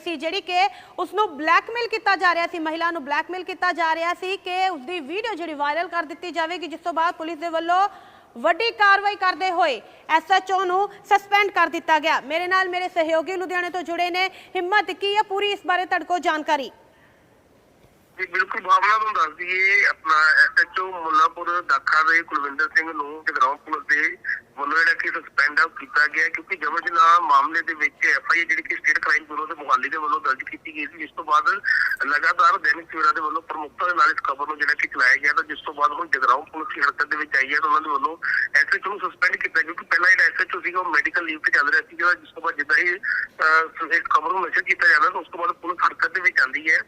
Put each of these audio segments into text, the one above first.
ਸੀ, ਜਿਹੜੀ ਕਿ ਉਸ ਨੂੰ ਬਲੈਕਮੇਲ ਕੀਤਾ ਜਾ ਰਿਹਾ ਸੀ, ਮਹਿਲਾ ਨੂੰ ਬਲੈਕਮੇਲ ਕੀਤਾ ਜਾ ਰਿਹਾ ਸੀ ਕਿ ਉਸ ਦੀ ਵੀਡੀਓ ਜਿਹੜੀ ਵਾਇਰਲ ਕਰ ਦਿੱਤੀ ਜਾਵੇਗੀ, ਜਿਸ ਤੋਂ ਬਾਅਦ ਪੁਲਿਸ ਦੇ ਵੱਲੋਂ ਵੱਡੀ ਕਾਰਵਾਈ ਕਰਦੇ ਹੋਏ ਐਸਐਚਓ ਨੂੰ ਸਸਪੈਂਡ ਕਰ ਦਿੱਤਾ ਗਿਆ। ਮੇਰੇ ਨਾਲ ਮੇਰੇ ਸਹਿਯੋਗੀ ਲੁਧਿਆਣੇ ਤੋਂ ਜੁੜੇ ਨੇ। ਹਿੰਮਤ ਕੀ ਹੈ ਪੂਰੀ ਇਸ ਬਾਰੇ ਤੁਹਾਡੇ ਕੋਲ ਜਾਣਕਾਰੀ? ਜੀ ਬਿਲਕੁਲ ਭਾਵਨਾ ਨੂੰ ਦੱਸ ਦਈਏ ਆਪਣਾ ਐਸਐਚਓ ਮੁੱਲਾਪੁਰ ਦਾਖਾ ਦੇ ਕੁਲਵਿੰਦਰ ਸਿੰਘ ਨੂੰ ਜਗਰਾਉਂ ਪੁਲਿਸ ਦੇ ਵੱਲੋਂ ਜਿਹੜਾ ਕਿ ਸਸਪੈਂਡ ਕੀਤਾ ਗਿਆ ਕਿਉਂਕਿ ਜਮਾ ਜਨਾਹ ਮਾਮਲੇ ਦੇ ਵਿੱਚ ਐਫਆਈਆਰ ਜਿਹੜੀ ਕਿ ਸਟੇਟ ਕ੍ਰਾਈਮ ਬਿਊਰੋ ਦੇ ਮੁਹਾਲੀ ਦੇ ਵੱਲੋਂ ਦਰਜ ਕੀਤੀ ਗਈ ਸੀ ਜਿਸ ਤੋਂ ਬਾਅਦ ਲਗਾਤਾਰ ਦੈਨਿਕ ਸਵੇਰਾ ਦੇ ਵੱਲੋਂ ਪ੍ਰਮੁੱਖਤਾ ਦੇ ਨਾਲ ਇਸ ਖਬਰ ਨੂੰ ਜਿਹੜਾ ਕਿ ਚਲਾਇਆ ਗਿਆ ਤਾਂ ਜਿਸ ਤੋਂ ਬਾਅਦ ਹੁਣ ਜਗਰਾਉਂ ਪੁਲਿਸ ਦੀ ਹਰਕਤ ਦੇ ਵਿੱਚ ਆਈ ਹੈ ਤਾਂ ਉਹਨਾਂ ਦੇ ਵੱਲੋਂ ਐਸਐਚਓ ਨੂੰ ਸਸਪੈਂਡ ਕੀਤਾ ਕਿਉਂਕਿ ਪਹਿਲਾਂ ਜਿਹੜਾ ਐਸਐਚਓ ਸੀਗਾ ਉਹ ਮੈਡੀਕਲ ਲੀਵ ਤੇ ਚੱਲ ਰਿਹਾ ਸੀ ਜਿਹੜਾ ਜਿਸ ਤੋਂ ਬਾਅਦ ਜਿੱਦਾਂ ਹੀ ਅਹ, ਇਸ ਖਬਰ ਨੂੰ ਮੈਸੇਜ ਕੀਤਾ ਜਾਂਦਾ ਤਾਂ ਉਸ ਤੋਂ ਬਾਅਦ ਪੁਲਿਸ ਹਰਕਤ ਦੇ ਵਿੱਚ ਆਉਂਦੀ ਹੈ।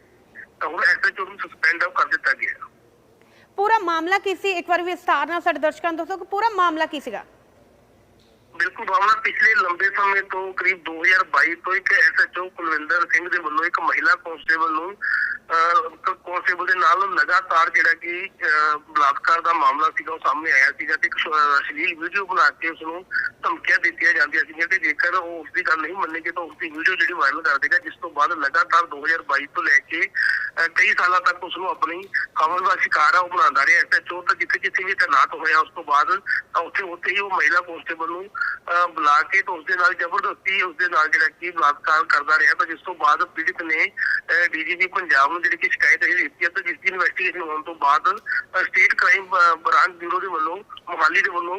ਤਾਂ ਹੁਣ ਐਸਐਚਓ ਨੂੰ ਸਸਪੈਂਡ ਕਰ ਦਿੱਤਾ ਗਿਆ। ਪੂਰਾ ਮਾਮਲਾ ਕੀ ਸੀ? ਇੱਕ ਵਾਰ ਵਿਸਤਾਰ ਨਾਲ ਸਾਡੇ ਦਰਸ਼ਕਾਂ ਨੂੰ ਦੱਸੋ ਕਿ ਪੂਰਾ ਮਾਮਲਾ ਕੀ ਸੀਗਾ? ਬਿਲਕੁਲ ਭਾਵਨਾ ਪਿਛਲੇ ਲੰਬੇ ਸਮੇਂ ਤੋਂ ਕਰੀਬ 2022 ਤੋਂ ਇੱਕ ਐਸਐਚਓ ਕੁਲਵਿੰਦਰ ਸਿੰਘ ਦੇ ਵੱਲੋਂ ਇੱਕ ਮਹਿਲਾ ਕਾਂਸਟੇਬਲ ਨੂੰ ਕਾਂਸਟੇਬਲ ਦੇ ਨਾਲ ਲਗਾਤਾਰ ਜਿਹੜਾ ਕਿ ਬਲਾਤਕਾਰ ਦਾ ਮਾਮਲਾ ਸੀਗਾ ਉਹ ਸਾਹਮਣੇ ਆਇਆ ਸੀਗਾ ਤੇ ਇੱਕ ਅਸ਼ਲੀਲ ਵੀਡੀਓ ਬਣਾ ਕੇ ਉਸ ਨੂੰ ਧਮਕੀਆਂ ਦਿੱਤੀਆਂ ਜਾਂਦੀਆਂ ਸੀਗੀਆਂ ਕਿ ਜੇਕਰ ਉਹ ਉਸ ਦੀ ਗੱਲ ਨਹੀਂ ਮੰਨੇਗੀ ਤਾਂ ਉਸ ਦੀ ਵੀਡੀਓ ਜਿਹੜੀ ਵਾਇਰਲ ਕਰ ਦੇਗਾ ਜਿਸ ਤੋਂ ਬਾਅਦ ਲਗਾਤਾਰ 2022 ਤੋਂ ਲੈ ਕੇ ਕਈ ਸਾਲਾਂ ਤੱਕ ਉਸ ਨੂੰ ਆਪਣੀ ਖਬਰ ਦਾ ਸ਼ਿਕਾਰ ਆ ਉਹ ਬਣਾਉਂਦਾ ਰਿਹਾ। ਐਸਐਚਓ ਤਾਂ ਜਿੱਥੇ ਜਿੱਥੇ ਵੀ ਤੈਨਾਤ ਹੋਇਆ ਉਸ ਤੋਂ ਬਾਅਦ ਤਾਂ ਉੱਥੇ ਉੱਥੇ ਹੀ ਉਹ ਮਹਿਲਾ ਕਾਂਸਟੇਬਲ ਨੂੰ ਅਹ, ਬੁਲਾ ਕੇ ਤੇ ਉਸ ਦੇ ਨਾਲ ਜ਼ਬਰਦਸਤੀ ਉਸ ਦੇ ਨਾਲ ਜਿਹੜਾ ਕਿ ਬਲਾਤਕਾਰ ਕਰਦਾ ਰਿਹਾ। ਤਾਂ ਜਿਸ ਤੋਂ ਬਾਅਦ ਪੀੜਿਤ ਨੇ ਡੀਜੀਪੀ ਪੰਜਾਬ ਨੂੰ ਜਿਹੜੀ ਕਿ ਸ਼ਿਕਾਇਤ ਇਹ ਦਿੱਤੀ ਹੈ ਤਾਂ ਜਿਸ ਦੀ ਇਨਵੈਸਟੀਗੇਸ਼ਨ ਹੋਣ ਤੋਂ ਬਾਅਦ ਸਟੇਟ ਕ੍ਰਾਈਮ ਬ੍ਰਾਂਚ ਬਿਊਰੋ ਦੇ ਵੱਲੋਂ ਮੁਹਾਲੀ ਦੇ ਵੱਲੋਂ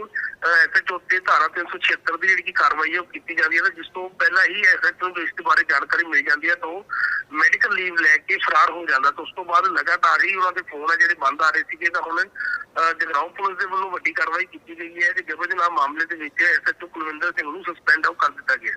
ਐਸਐਚਓ ਤੇ ਧਾਰਾ 376 ਦੀ ਜਿਹੜੀ ਕਿ ਕਾਰਵਾਈ ਉਹ ਕੀਤੀ ਜਾਂਦੀ ਹੈ ਜਿਸ ਤੋਂ ਪਹਿਲਾਂ ਹੀ ਐਸਐਚਓ ਨੂੰ ਇਸ ਦੇ ਬਾਰੇ ਜਾਣਕਾਰੀ ਮਿਲ ਜਾਂਦੀ ਹੈ ਤਾਂ ਮੈਡੀਕਲ ਲੀਵ ਲੈ ਕੇ ਫਰਾਰ ਹੋ ਜਾਂਦਾ ਤਾਂ ਉਸ ਤੋਂ ਬਾਅਦ ਲਗਾਤਾਰ ਹੀ ਉਹਨਾਂ ਦੇ ਫੋਨ ਆ ਜਿਹੜੇ ਬੰਦ ਆ ਰਹੇ ਸੀਗੇ ਤਾਂ ਹੁਣ ਅਹ, ਜਗਰਾਉਂ ਪੁਲਿਸ ਦੇ ਵੱਲੋਂ ਵੱਡੀ ਕਾਰਵਾਈ ਕੀਤੀ ਗਈ ਹੈ ਤੇ ਜਬਰ ਜਨਾਹ ਮਾਮਲੇ ਦੇ ਵਿੱਚ ਐਸਐਚਓ ਕੁਲਵਿੰਦਰ ਸਿੰਘ ਨੂੰ ਸਸਪੈਂਡ ਕਰ ਦਿੱਤਾ ਗਿਆ।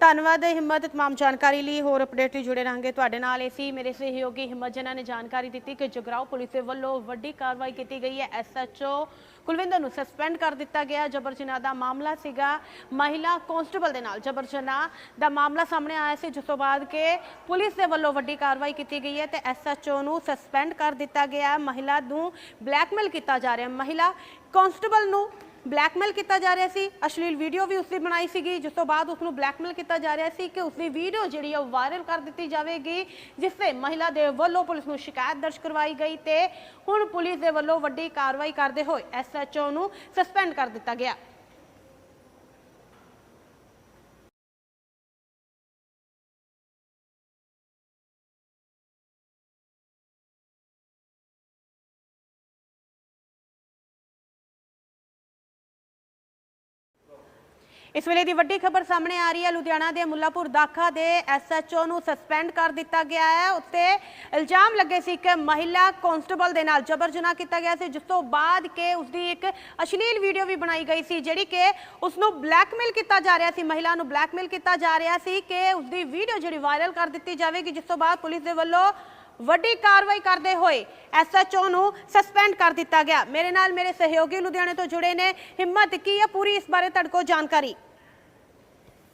ਧੰਨਵਾਦ ਹਿੰਮਤ ਤਮਾਮ ਜਾਣਕਾਰੀ ਲਈ। ਹੋਰ ਅਪਡੇਟ ਲਈ ਜੁੜੇ ਰਹਾਂਗੇ ਤੁਹਾਡੇ ਨਾਲ। ਇਸੀ ਮੇਰੇ ਸਹਿਯੋਗੀ ਹਿੰਮਤ ਜਨਾ ਨੇ ਜਾਣਕਾਰੀ ਦਿੱਤੀ ਕਿ ਜਗਰਾਓ ਪੁਲਿਸ ਦੇ ਵੱਲੋਂ ਵੱਡੀ ਕਾਰਵਾਈ ਕੀਤੀ ਗਈ ਹੈ। ਐਸਐਚਓ ਕੁਲਵਿੰਦਰ ਨੂੰ ਸਸਪੈਂਡ ਕਰ ਦਿੱਤਾ ਗਿਆ। ਜਬਰ ਜਨਾਹ ਦਾ ਮਾਮਲਾ ਸੀਗਾ। ਮਹਿਲਾ ਕਾਂਸਟੇਬਲ ਦੇ ਨਾਲ ਜਬਰ ਜਨਾਹ ਦਾ ਮਾਮਲਾ ਸਾਹਮਣੇ ਆਇਆ ਸੀ, ਜਿਸ ਤੋਂ ਬਾਅਦ ਕਿ ਪੁਲਿਸ ਦੇ ਵੱਲੋਂ ਵੱਡੀ ਕਾਰਵਾਈ ਕੀਤੀ ਗਈ ਹੈ ਤੇ ਐਸਐਚਓ ਨੂੰ ਸਸਪੈਂਡ ਕਰ ਦਿੱਤਾ ਗਿਆ। ਮਹਿਲਾ ਨੂੰ ਬਲੈਕਮੇਲ ਕੀਤਾ ਜਾ ਰਿਹਾ। ਮਹਿਲਾ ਕਾਂਸਟੇਬਲ ਨੂੰ ਬਲੈਕਮੇਲ ਕੀਤਾ ਜਾ ਰਿਹਾ ਸੀ। ਅਸ਼ਲੀਲ ਵੀਡੀਓ ਵੀ ਉਸਦੀ ਬਣਾਈ ਸੀਗੀ, ਜਿਸ ਤੋਂ ਬਾਅਦ ਉਸ ਨੂੰ ਬਲੈਕਮੇਲ ਕੀਤਾ ਜਾ ਰਿਹਾ ਸੀ ਕਿ ਉਸਦੀ ਵੀਡੀਓ ਜਿਹੜੀ ਹੈ ਉਹ ਵਾਇਰਲ ਕਰ ਦਿੱਤੀ ਜਾਵੇਗੀ, ਜਿਸ ਤੇ ਮਹਿਲਾ ਦੇ ਵੱਲੋਂ ਪੁਲਿਸ ਨੂੰ ਸ਼ਿਕਾਇਤ ਦਰਜ ਕਰਵਾਈ ਗਈ ਤੇ ਹੁਣ ਪੁਲਿਸ ਦੇ ਵੱਲੋਂ ਵੱਡੀ ਕਾਰਵਾਈ ਕਰਦੇ ਹੋਏ ਐਸਐਚਓ ਨੂੰ ਸਸਪੈਂਡ ਕਰ ਦਿੱਤਾ ਗਿਆ। ਇਸ ਵੇਲੇ ਦੀ ਵੱਡੀ ਖਬਰ ਸਾਹਮਣੇ ਆ ਰਹੀ ਹੈ। ਲੁਧਿਆਣਾ ਦੇ ਮੁੱਲਾਪੁਰ ਦਾਖਾ ਦੇ ਐਸਐਚਓ ਨੂੰ ਸਸਪੈਂਡ ਕਰ ਦਿੱਤਾ ਗਿਆ ਹੈ। ਉੱਤੇ ਇਲਜ਼ਾਮ ਲੱਗੇ ਸੀ ਕਿ ਮਹਿਲਾ ਕਾਂਸਟੇਬਲ ਦੇ ਨਾਲ ਜਬਰ ਜਨਾਹ ਕੀਤਾ ਗਿਆ ਸੀ, ਜਿਸ ਤੋਂ ਬਾਅਦ ਕਿ ਉਸ ਦੀ ਇੱਕ ਅਸ਼ਲੀਲ ਵੀਡੀਓ ਵੀ ਬਣਾਈ ਗਈ ਸੀ, ਜਿਹੜੀ ਕਿ ਉਸ ਨੂੰ ਬਲੈਕਮੇਲ ਕੀਤਾ ਜਾ ਰਿਹਾ ਸੀ। ਮਹਿਲਾ ਨੂੰ ਬਲੈਕਮੇਲ ਕੀਤਾ ਜਾ ਰਿਹਾ ਸੀ ਕਿ ਉਸ ਦੀ ਵੀਡੀਓ ਜਿਹੜੀ ਵਾਇਰਲ ਕਰ ਦਿੱਤੀ ਜਾਵੇਗੀ, ਜਿਸ ਤੋਂ ਬਾਅਦ ਪੁਲਿਸ ਦੇ ਵੱਲੋਂ ਵੱਡੀ ਕਾਰਵਾਈ ਕਰਦੇ ਹੋਏ ਐਸਐਚਓ ਨੂੰ ਸਸਪੈਂਡ ਕਰ ਦਿੱਤਾ ਗਿਆ। ਮੇਰੇ ਨਾਲ ਮੇਰੇ ਸਹਿਯੋਗੀ ਲੁਧਿਆਣੇ ਤੋਂ ਜੁੜੇ ਨੇ। ਹਿੰਮਤ ਕੀ ਹੈ ਪੂਰੀ ਇਸ ਬਾਰੇ ਤੁਹਾਡੇ ਕੋਲ ਜਾਣਕਾਰੀ?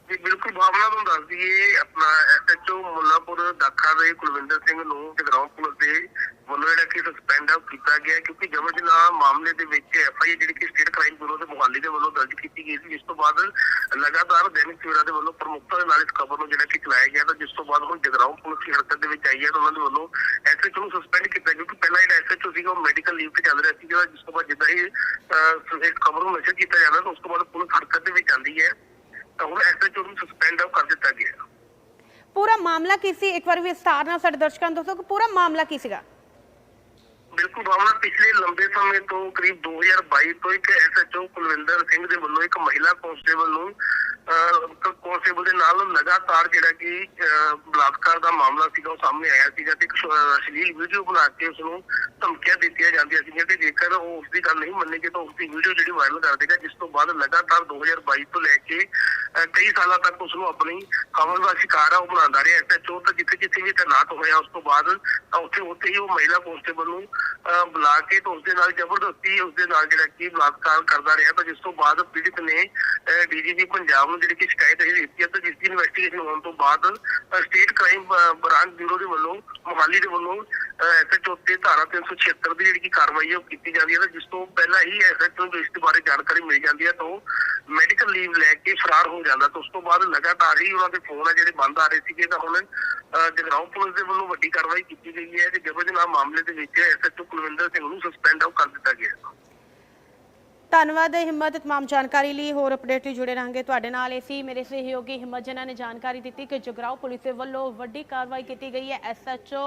ਜੀ ਬਿਲਕੁਲ ਭਾਵਨਾ ਨੂੰ ਦੱਸ ਦਈਏ ਆਪਣਾ ਐਸਐਚਓ ਮੁੱਲਾਪੁਰ ਦਾਖਾ ਦੇ ਕੁਲਵਿੰਦਰ ਸਿੰਘ ਨੂੰ ਜਗਰਾਉਂ ਪੁਲਿਸ ਦੇ ਵੱਲੋਂ ਜਿਹੜਾ ਕਿ ਸਸਪੈਂਡ ਕੀਤਾ ਗਿਆ ਕਿਉਂਕਿ ਜਮਾ ਜਨਾਹ ਮਾਮਲੇ ਦੇ ਵਿੱਚ ਐਫਆਈਆਰ ਜਿਹੜੀ ਕਿ ਸਟੇਟ ਕ੍ਰਾਈਮ ਬਿਊਰੋ ਦੇ ਮੁਹਾਲੀ ਦੇ ਵੱਲੋਂ ਦਰਜ ਕੀਤੀ ਗਈ ਸੀ ਜਿਸ ਤੋਂ ਬਾਅਦ ਲਗਾਤਾਰ ਦੈਨਿਕ ਸਵੇਰਾ ਦੇ ਵੱਲੋਂ ਪ੍ਰਮੁੱਖਤਾ ਦੇ ਨਾਲ ਇਸ ਖਬਰ ਨੂੰ ਜਿਹੜਾ ਕਿ ਚਲਾਇਆ ਗਿਆ ਤਾਂ ਜਿਸ ਤੋਂ ਬਾਅਦ ਹੁਣ ਜਗਰਾਉਂ ਪੁਲਿਸ ਦੀ ਹਰਕਤ ਦੇ ਵਿੱਚ ਆਈ ਹੈ ਤਾਂ ਉਹਨਾਂ ਦੇ ਵੱਲੋਂ ਐਸਐਚਓ ਨੂੰ ਸਸਪੈਂਡ ਕੀਤਾ ਕਿਉਂਕਿ ਪਹਿਲਾਂ ਜਿਹੜਾ ਐਸਐਚਓ ਸੀਗਾ ਉਹ ਮੈਡੀਕਲ ਲੀਵ ਤੇ ਚੱਲ ਰਿਹਾ ਸੀ ਜਿਹੜਾ ਜਿਸ ਤੋਂ ਬਾਅਦ ਜਿੱਦਾਂ ਹੀ ਅਹ, ਇਸ ਖਬਰ ਨੂੰ ਮੈਸੇਜ ਕੀਤਾ ਜਾਂਦਾ ਤਾਂ ਉਸ ਤੋਂ ਬਾਅਦ ਪੁਲਿਸ ਹਰਕਤ ਦੇ ਵਿੱਚ ਆਉਂਦੀ ਹੈ। ਤਾਂ ਹੁਣ ਐਸਐਚਓ ਨੂੰ ਸਸਪੈਂਡ ਕਰ ਦਿੱਤਾ ਗਿਆ ਪੂਰਾ ਮਾਮਲਾ ਕੀ ਸੀ? ਇੱਕ ਵਾਰ ਵਿਸਤਾਰ ਨਾਲ ਸਾਡੇ ਦਰਸ਼ਕਾਂ ਨੂੰ ਦੱਸੋ ਕਿ ਪੂਰਾ ਮਾਮਲਾ ਕੀ ਸੀਗਾ? ਬਿਲਕੁਲ ਭਾਵਨਾ ਪਿਛਲੇ ਲੰਬੇ ਸਮੇਂ ਤੋਂ ਕਰੀਬ 2022 ਤੋਂ ਇੱਕ ਐਸਐਚਓ ਕੁਲਵਿੰਦਰ ਸਿੰਘ ਦੇ ਵੱਲੋਂ ਇੱਕ ਮਹਿਲਾ ਕਾਂਸਟੇਬਲ ਨੂੰ ਕਾਂਸਟੇਬਲ ਦੇ ਨਾਲ ਲਗਾਤਾਰ ਜਿਹੜਾ ਕਿ ਬਲਾਤਕਾਰ ਦਾ ਮਾਮਲਾ ਸੀਗਾ ਉਹ ਸਾਹਮਣੇ ਆਇਆ ਸੀਗਾ ਤੇ ਇੱਕ ਅਸ਼ਲੀਲ ਵੀਡੀਓ ਬਣਾ ਕੇ ਉਸ ਨੂੰ ਧਮਕੀਆਂ ਦਿੱਤੀਆਂ ਜਾਂਦੀਆਂ ਸੀਗੀਆਂ ਕਿ ਜੇਕਰ ਉਹ ਉਸ ਦੀ ਗੱਲ ਨਹੀਂ ਮੰਨੇਗੀ ਤਾਂ ਉਸ ਦੀ ਵੀਡੀਓ ਜਿਹੜੀ ਵਾਇਰਲ ਕਰ ਦੇਗਾ ਜਿਸ ਤੋਂ ਬਾਅਦ ਲਗਾਤਾਰ 2022 ਤੋਂ ਲੈ ਕੇ ਕਈ ਸਾਲਾਂ ਤੱਕ ਉਸ ਨੂੰ ਆਪਣੀ ਖਬਰ ਦਾ ਸ਼ਿਕਾਰ ਆ, ਉਹ ਬਣਾਉਂਦਾ ਰਿਹਾ। ਐਸਐਚਓ ਤਾਂ ਜਿੱਥੇ ਜਿੱਥੇ ਵੀ ਤੈਨਾਤ ਹੋਇਆ, ਉਸ ਤੋਂ ਬਾਅਦ ਉੱਥੇ ਉੱਥੇ ਹੀ ਉਹ ਮਹਿਲਾ ਕਾਂਸਟੇਬਲ ਨੂੰ ਬੁਲਾ ਕੇ ਤਾਂ ਉਸ ਦੇ ਨਾਲ ਜ਼ਬਰਦਸਤੀ ਉਸ ਦੇ ਨਾਲ ਜਿਹੜਾ ਕਿ ਬਲਾਤਕਾਰ ਕਰਦਾ ਰਿਹਾ। ਤਾਂ ਜਿਸ ਤੋਂ ਬਾਅਦ ਪੀੜਿਤ ਨੇ ਡੀਜੀਪੀ ਪੰਜਾਬ ਨੂੰ ਜਿਹੜੀ ਕਿ ਸ਼ਿਕਾਇਤ ਇਹ ਦਿੱਤੀ ਹੈ, ਤਾਂ ਜਿਸ ਦੀ ਇਨਵੈਸਟੀਗੇਸ਼ਨ ਹੋਣ ਤੋਂ ਬਾਅਦ ਸਟੇਟ ਕ੍ਰਾਈਮ ਬ੍ਰਾਂਚ ਬਿਊਰੋ ਦੇ ਵੱਲੋਂ, ਮੁਹਾਲੀ ਦੇ ਵੱਲੋਂ ਐਸਐਚਓ ਤੇ ਧਾਰਾ 376 ਦੀ ਜਿਹੜੀ ਕਿ ਕਾਰਵਾਈ ਹੈ ਉਹ ਕੀਤੀ ਜਾਂਦੀ ਹੈ ਤੇ ਜਿਸ ਤੋਂ ਪਹਿਲਾਂ ਹੀ ਐਸਐਚਓ ਨੂੰ ਇਸ ਦੇ ਬਾਰੇ ਜਾਣਕਾਰੀ ਮਿਲ ਜਾਂਦੀ ਹੈ ਤਾਂ ਉਹ ਮੈਡੀਕਲ ਲੀਵ ਲੈ ਕੇ ਫਰਾਰ ਹੋ ਜਾਂਦਾ ਤੇ ਉਸ ਤੋਂ ਬਾਅਦ ਲਗਾਤਾਰ ਹੀ ਉਹਨਾਂ ਦੇ ਫੋਨ ਆ ਜਿਹੜੇ ਬੰਦ ਆ ਰਹੇ ਸੀਗੇ ਤਾਂ ਹੁਣ ਅਹ, ਜਗਰਾਉਂ ਪੁਲਿਸ ਦੇ ਵੱਲੋਂ ਵੱਡੀ ਕਾਰਵਾਈ ਕੀਤੀ ਗਈ ਹੈ ਤੇ ਜਬਰ ਜਨਾਹ ਮਾਮਲੇ ਦੇ ਵਿੱਚ ਐਸਐਚਓ ਕੁਲਵਿੰਦਰ ਸਿੰਘ ਨੂੰ ਸਸਪੈਂਡ ਆਊਟ ਕਰ ਦਿੱਤਾ ਗਿਆ ਹੈ ਧੰਨਵਾਦ ਹੈ ਹਿੰਮਤ तमाम ਜਾਣਕਾਰੀ ਲਈ ਹੋਰ ਅਪਡੇਟ ਲਈ ਜੁੜੇ ਰਹਾਂਗੇ ਤੁਹਾਡੇ ਨਾਲ ਏਸੀ ਮੇਰੇ ਸਹਿਯੋਗੀ ਹਿੰਮਤ ਜਨਾਂ ਨੇ ਜਾਣਕਾਰੀ ਦਿੱਤੀ ਕਿ ਜਗਰਾਉਂ ਪੁਲਿਸ ਦੇ ਵੱਲੋਂ ਵੱਡੀ ਕਾਰਵਾਈ ਕੀਤੀ ਗਈ ਹੈ ਐਸਐਚਓ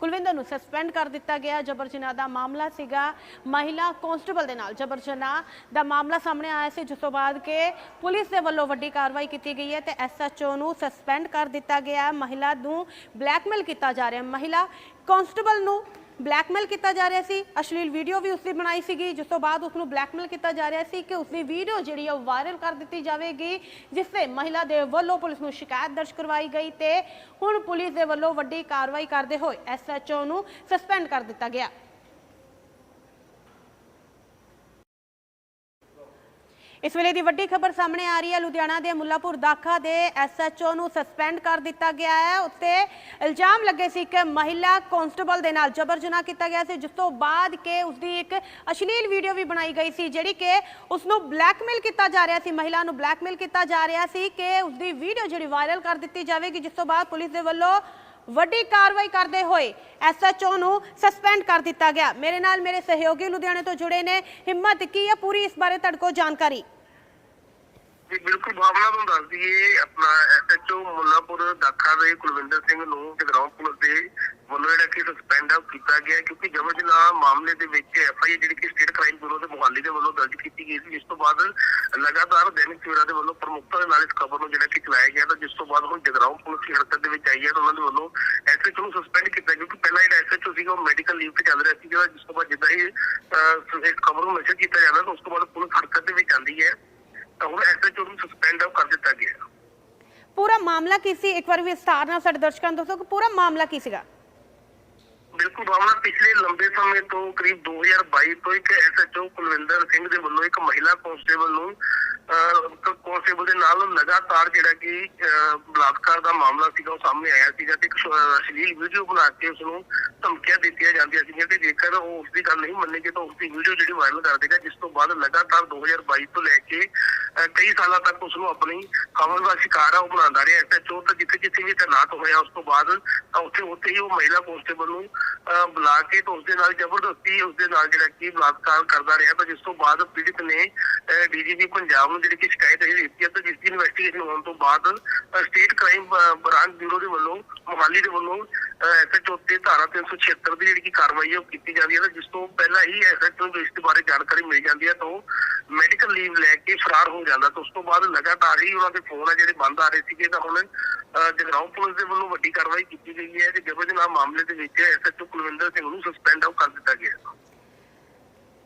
ਕੁਲਵਿੰਦਰ ਨੂੰ ਸਸਪੈਂਡ ਕਰ ਦਿੱਤਾ ਗਿਆ। ਜਬਰ ਜਨਾਹ ਦਾ ਮਾਮਲਾ ਸੀਗਾ ਮਹਿਲਾ ਕਾਂਸਟੇਬਲ ਦੇ ਨਾਲ। ਜਬਰ ਜਨਾਹ ਦਾ ਮਾਮਲਾ ਸਾਹਮਣੇ ਆਇਆ ਸੀ, ਜਿਸ ਤੋਂ ਬਾਅਦ ਕਿ ਪੁਲਿਸ ਦੇ ਵੱਲੋਂ ਵੱਡੀ ਕਾਰਵਾਈ ਕੀਤੀ ਗਈ ਹੈ ਤੇ ਐਸਐਚਓ ਨੂੰ ਸਸਪੈਂਡ ਕਰ ਦਿੱਤਾ ਗਿਆ। ਹੈ ਮਹਿਲਾ ਨੂੰ ਬਲੈਕਮੇਲ ਕੀਤਾ ਜਾ ਰਿਹਾ। ਹੈ ਮਹਿਲਾ ਕਾਂਸਟੇਬਲ ਨੂੰ ਬਲੈਕਮੇਲ ਕੀਤਾ ਜਾ ਰਿਹਾ ਸੀ। ਅਸ਼ਲੀਲ ਵੀਡੀਓ ਵੀ ਉਸਦੀ ਬਣਾਈ ਸੀਗੀ, ਜਿਸ ਤੋਂ ਬਾਅਦ ਉਸ ਨੂੰ ਬਲੈਕਮੇਲ ਕੀਤਾ ਜਾ ਰਿਹਾ ਸੀ ਕਿ ਉਸਦੀ ਵੀਡੀਓ ਜਿਹੜੀ ਆ ਉਹ ਵਾਇਰਲ ਕਰ ਦਿੱਤੀ ਜਾਵੇਗੀ, ਜਿਸ ਤੇ ਮਹਿਲਾ ਦੇ ਵੱਲੋਂ ਪੁਲਿਸ ਨੂੰ ਸ਼ਿਕਾਇਤ ਦਰਜ ਕਰਵਾਈ ਗਈ ਤੇ ਹੁਣ ਪੁਲਿਸ ਦੇ ਵੱਲੋਂ ਵੱਡੀ ਕਾਰਵਾਈ ਕਰਦੇ ਹੋਏ ਐਸਐਚਓ ਨੂੰ ਸਸਪੈਂਡ ਕਰ ਦਿੱਤਾ ਗਿਆ। ਇਸ ਵੇਲੇ ਦੀ ਵੱਡੀ ਖਬਰ ਸਾਹਮਣੇ ਆ ਰਹੀ ਹੈ। ਲੁਧਿਆਣਾ ਦੇ ਮੁੱਲਾਪੁਰ ਦਾਖਾ ਦੇ ਐਸਐਚਓ ਨੂੰ ਸਸਪੈਂਡ ਕਰ ਦਿੱਤਾ ਗਿਆ ਹੈ। ਉੱਤੇ ਇਲਜ਼ਾਮ ਲੱਗੇ ਸੀ ਕਿ ਮਹਿਲਾ ਕਾਂਸਟੇਬਲ ਦੇ ਨਾਲ ਜਬਰ ਜਨਾਹ ਕੀਤਾ ਗਿਆ ਸੀ। ਜਿਸ ਤੋਂ ਬਾਅਦ ਕਿ ਉਸਦੀ ਇੱਕ ਅਸ਼ਲੀਲ ਵੀਡੀਓ ਵੀ ਬਣਾਈ ਗਈ ਸੀ, ਜਿਹੜੀ ਕਿ ਉਸ ਨੂੰ ਬਲੈਕਮੇਲ ਕੀਤਾ ਜਾ ਰਿਹਾ ਸੀ। ਮਹਿਲਾ ਨੂੰ ਬਲੈਕਮੇਲ ਕੀਤਾ ਜਾ ਰਿਹਾ ਸੀ ਕਿ ਉਸਦੀ ਵੀਡੀਓ ਜਿਹੜੀ ਵਾਇਰਲ ਕਰ ਦਿੱਤੀ ਜਾਵੇਗੀ, ਜਿਸ ਤੋਂ ਬਾਅਦ ਪੁਲਿਸ ਦੇ ਵੱਲੋਂ ਵੱਡੀ ਕਾਰਵਾਈ ਕਰਦੇ ਹੋਏ ਐਸਐਚਓ ਨੂੰ ਸਸਪੈਂਡ ਕਰ ਦਿੱਤਾ ਗਿਆ। ਮੇਰੇ ਨਾਲ ਮੇਰੇ ਸਹਿਯੋਗੀ ਲੁਧਿਆਣੇ ਤੋਂ ਜੁੜੇ ਨੇ। ਹਿੰਮਤ ਕੀ ਹੈ ਪੂਰੀ ਇਸ ਬਾਰੇ ਤੁਹਾਡੇ ਕੋਲ ਜਾਣਕਾਰੀ? ਜੀ ਬਿਲਕੁਲ ਭਾਵਨਾ ਨੂੰ ਦੱਸ ਦਈਏ ਆਪਣਾ ਐਸਐਚਓ ਮੁੱਲਾਪੁਰ ਦਾਖਾ ਦੇ ਕੁਲਵਿੰਦਰ ਸਿੰਘ ਨੂੰ ਜਗਰਾਉਂ ਪੁਲਿਸ ਦੇ ਵੱਲੋਂ ਜਿਹੜਾ ਕਿ ਸਸਪੈਂਡ ਆਊਟ ਕੀਤਾ ਗਿਆ ਕਿਉਂਕਿ ਜਮਾ ਜਨਾਹ ਮਾਮਲੇ ਦੇ ਵਿੱਚ ਐਫਆਈਆਰ ਜਿਹੜੀ ਕਿ ਸਟੇਟ ਕ੍ਰਾਈਮ ਬਿਊਰੋ ਦੇ ਮੁਹਾਲੀ ਦੇ ਵੱਲੋਂ ਦਰਜ ਕੀਤੀ ਗਈ ਸੀ ਜਿਸ ਤੋਂ ਬਾਅਦ ਲਗਾਤਾਰ ਦੈਨਿਕ ਸਵੇਰਾ ਦੇ ਵੱਲੋਂ ਪ੍ਰਮੁੱਖਤਾ ਦੇ ਨਾਲ ਇਸ ਖਬਰ ਨੂੰ ਜਿਹੜਾ ਕਿ ਚਲਾਇਆ ਗਿਆ ਤਾਂ ਜਿਸ ਤੋਂ ਬਾਅਦ ਹੁਣ ਜਗਰਾਉਂ ਪੁਲਿਸ ਦੀ ਹਰਕਤ ਦੇ ਵਿੱਚ ਆਈ ਹੈ ਤਾਂ ਉਹਨਾਂ ਦੇ ਵੱਲੋਂ ਐਸਐਚਓ ਨੂੰ ਸਸਪੈਂਡ ਕੀਤਾ ਕਿਉਂਕਿ ਪਹਿਲਾਂ ਜਿਹੜਾ ਐਸਐਚਓ ਸੀਗਾ ਉਹ ਮੈਡੀਕਲ ਲੀਵ ਤੇ ਚੱਲ ਰਿਹਾ ਸੀ ਜਿਹੜਾ ਜਿਸ ਤੋਂ ਬਾਅਦ ਜਿੱਦਾਂ ਹੀ ਅਹ, ਇਸ ਖਬਰ ਨੂੰ ਨਸ਼ਰ ਕੀਤਾ ਜਾਂਦਾ ਤਾਂ ਉਸ ਤੋਂ ਬਾਅਦ ਪੁਲਿਸ ਹਰਕਤ ਦੇ ਵਿੱਚ ਆਉਂਦੀ ਹੈ। ਤਾਂ ਹੁਣ ਐਸਐਚਓ ਨੂੰ ਸਸਪੈਂਡ ਕਰ ਦਿੱਤਾ ਗਿਆ। ਪੂਰਾ ਮਾਮਲਾ ਕੀ ਸੀ? ਇੱਕ ਵਾਰ ਵਿਸਤਾਰ ਨਾਲ ਸਾਡੇ ਦਰਸ਼ਕਾਂ ਨੂੰ ਦੱਸੋ ਕਿ ਪੂਰਾ ਮਾਮਲਾ ਕੀ ਸੀਗਾ? ਬਿਲਕੁਲ ਭਾਵਨਾ, ਪਿਛਲੇ ਲੰਬੇ ਸਮੇਂ ਤੋਂ ਕਰੀਬ 2022 ਤੋਂ ਇੱਕ ਐਸਐਚਓ ਕੁਲਵਿੰਦਰ ਸਿੰਘ ਦੇ ਵੱਲੋਂ ਇੱਕ ਮਹਿਲਾ ਕਾਂਸਟੇਬਲ ਨੂੰ ਕਾਂਸਟੇਬਲ ਦੇ ਨਾਲ ਲਗਾਤਾਰ ਜਿਹੜਾ ਕਿ ਬਲਾਤਕਾਰ ਦਾ ਮਾਮਲਾ ਸੀਗਾ, ਉਹ ਸਾਹਮਣੇ ਆਇਆ ਸੀਗਾ ਤੇ ਇੱਕ ਅਸ਼ਲੀਲ ਵੀਡੀਓ ਬਣਾ ਕੇ ਉਸ ਨੂੰ ਧਮਕੀਆਂ ਦਿੱਤੀਆਂ ਜਾਂਦੀਆਂ ਸੀਗੀਆਂ ਤੇ ਜੇਕਰ ਉਹ ਉਸ ਦੀ ਗੱਲ ਨਹੀਂ ਮੰਨੇਗੀ ਤਾਂ ਉਸ ਦੀ ਵੀਡੀਓ ਜਿਹੜੀ ਵਾਇਰਲ ਕਰ ਦੇਗਾ, ਜਿਸ ਤੋਂ ਬਾਅਦ ਲਗਾਤਾਰ 2022 ਤੋਂ ਲੈ ਕੇ ਕਈ ਸਾਲਾਂ ਤੱਕ ਉਸ ਨੂੰ ਆਪਣੀ ਖਬਰ ਦਾ ਸ਼ਿਕਾਰ ਆ ਉਹ ਬਣਾਉਂਦਾ ਰਿਹਾ ਐਸਐਚਓ ਤਾਂ ਜਿੱਥੇ ਜਿੱਥੇ ਵੀ ਤੈਨਾਤ ਹੋਇਆ, ਉਸ ਤੋਂ ਬਾਅਦ ਤਾਂ ਉੱਥੇ ਉੱਥੇ ਹੀ ਉਹ ਮਹਿਲਾ ਕਾਂਸਟੇਬਲ ਨੂੰ ਬੁਲਾ ਕੇ ਤੇ ਉਸ ਦੇ ਨਾਲ ਜ਼ਬਰਦਸਤੀ ਉਸ ਦੇ ਨਾਲ ਜਿਹੜਾ ਕਿ ਬਲਾਤਕਾਰ ਕਰਦਾ ਰਿਹਾ ਤਾਂ ਜਿਸ ਤੋਂ ਬਾਅਦ ਪੀੜਿਤ ਨੇ ਡੀਜੀਪੀ ਪੰਜਾਬ ਨੂੰ ਜਿਹੜੀ ਕਿ ਸ਼ਿਕਾਇਤ ਇਹ ਦਿੱਤੀ ਹੈ ਤੇ ਜਿਸ ਦੀ ਇਨਵੈਸਟੀਗੇਸ਼ਨ ਹੋਣ ਤੋਂ ਬਾਅਦ ਸਟੇਟ ਕ੍ਰਾਈਮ ਬ੍ਰਾਂਚ ਬਿਊਰੋ ਦੇ ਵੱਲੋਂ ਮੁਹਾਲੀ ਦੇ ਵੱਲੋਂ ਐਸਐਚਓ ਤੇ ਧਾਰਾ 376 ਦੀ ਜਿਹੜੀ ਕਿ ਕਾਰਵਾਈ ਹੈ ਉਹ ਕੀਤੀ ਜਾਂਦੀ ਹੈ ਤਾਂ ਜਿਸ ਤੋਂ ਪਹਿਲਾਂ ਹੀ ਐਸਐਚਓ ਨੂੰ ਇਸ ਦੇ ਬਾਰੇ ਜਾਣਕਾਰੀ ਮਿਲ ਜਾਂਦੀ ਹੈ ਤਾਂ ਉਹ ਮੈਡੀਕਲ ਲੀਵ ਲੈ ਕੇ ਫਰਾਰ ਹੋ ਜਾਂਦਾ ਤਾਂ ਉਸ ਤੋਂ ਬਾਅਦ ਲਗਾਤਾਰ ਹੀ ਉਹਨਾਂ ਦੇ ਫੋਨ ਆ ਜਿਹੜੇ ਬੰਦ ਆ ਰਹੇ ਸੀਗੇ ਤਾਂ ਹੁਣ ਅਹ, ਜਗਰਾਉਂ ਪੁਲਿਸ ਦੇ ਵੱਲੋਂ ਵੱਡੀ ਕਾਰਵਾਈ ਕੀਤੀ ਗਈ ਹੈ ਤੇ ਜਬਰ ਜਨਾਹ ਮਾਮਲੇ ਦੇ ਵਿੱਚ ਐਸਐਚਓ ਕੁਲਵਿੰਦਰ ਸਿੰਘ ਨੂੰ ਸਸਪੈਂਡ ਆਊਟ ਕਰ ਦਿੱਤਾ ਗਿਆ ਹੈ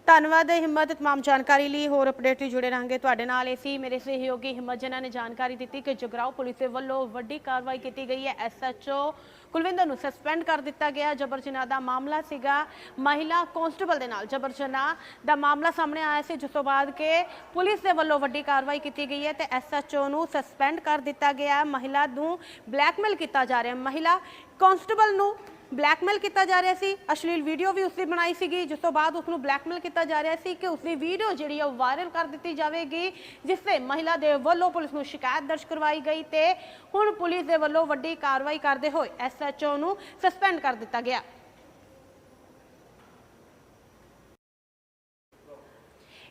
ਧੰਨਵਾਦ ਹੈ ਹਿੰਮਤ तमाम ਜਾਣਕਾਰੀ ਲਈ ਹੋਰ ਅਪਡੇਟ ਲਈ ਜੁੜੇ ਰਹਾਂਗੇ ਤੁਹਾਡੇ ਨਾਲ ਏਸੀ ਮੇਰੇ ਸਹਿਯੋਗੀ ਹਿੰਮਤ ਜਨਾਂ ਨੇ ਜਾਣਕਾਰੀ ਦਿੱਤੀ ਕਿ ਜਗਰਾਉਂ ਪੁਲਿਸ ਦੇ ਵੱਲੋਂ ਵੱਡੀ ਕਾਰਵਾਈ ਕੀਤੀ ਗਈ ਹੈ ਐਸਐਚਓ ਕੁਲਵਿੰਦਰ ਨੂੰ ਸਸਪੈਂਡ ਕਰ ਦਿੱਤਾ ਗਿਆ ਜਬਰ ਜਨਾਹ ਦਾ ਮਾਮਲਾ ਸੀਗਾ ਮਹਿਲਾ ਕਾਂਸਟੇਬਲ ਦੇ ਨਾਲ ਜਬਰ ਜਨਾਹ ਦਾ ਮਾਮਲਾ ਸਾਹਮਣੇ ਆਇਆ ਸੀ ਜਿਸ ਤੋਂ ਬਾਅਦ ਕਿ ਪੁਲਿਸ ਦੇ ਵੱਲੋਂ ਵੱਡੀ ਕਾਰਵਾਈ ਕੀਤੀ ਗਈ ਹੈ ਤੇ ਐਸਐਚਓ ਨੂੰ ਸਸਪੈਂਡ ਕਰ ਦਿੱਤਾ ਗਿਆ ਹੈ ਮਹਿਲਾ ਨੂੰ ਬਲੈਕਮੇਲ ਕੀਤਾ ਜਾ ਰਿਹਾ ਹੈ ਮਹਿਲਾ ਕਾਂਸਟੇਬਲ ਨੂੰ ਬਲੈਕਮੇਲ ਕੀਤਾ ਜਾ ਰਿਹਾ ਸੀ। ਅਸ਼ਲੀਲ ਵੀਡੀਓ ਵੀ ਉਸਦੀ ਬਣਾਈ ਸੀਗੀ, ਜਿਸ ਤੋਂ ਬਾਅਦ ਉਸ ਨੂੰ ਬਲੈਕਮੇਲ ਕੀਤਾ ਜਾ ਰਿਹਾ ਸੀ ਕਿ ਉਸਦੀ ਵੀਡੀਓ ਜਿਹੜੀ ਆ ਉਹ ਵਾਇਰਲ ਕਰ ਦਿੱਤੀ ਜਾਵੇਗੀ, ਜਿਸ ਤੇ ਮਹਿਲਾ ਦੇ ਵੱਲੋਂ ਪੁਲਿਸ ਨੂੰ ਸ਼ਿਕਾਇਤ ਦਰਜ ਕਰਵਾਈ ਗਈ ਤੇ ਹੁਣ ਪੁਲਿਸ ਦੇ ਵੱਲੋਂ ਵੱਡੀ ਕਾਰਵਾਈ ਕਰਦੇ ਹੋਏ ਐਸਐਚਓ ਨੂੰ ਸਸਪੈਂਡ ਕਰ ਦਿੱਤਾ ਗਿਆ।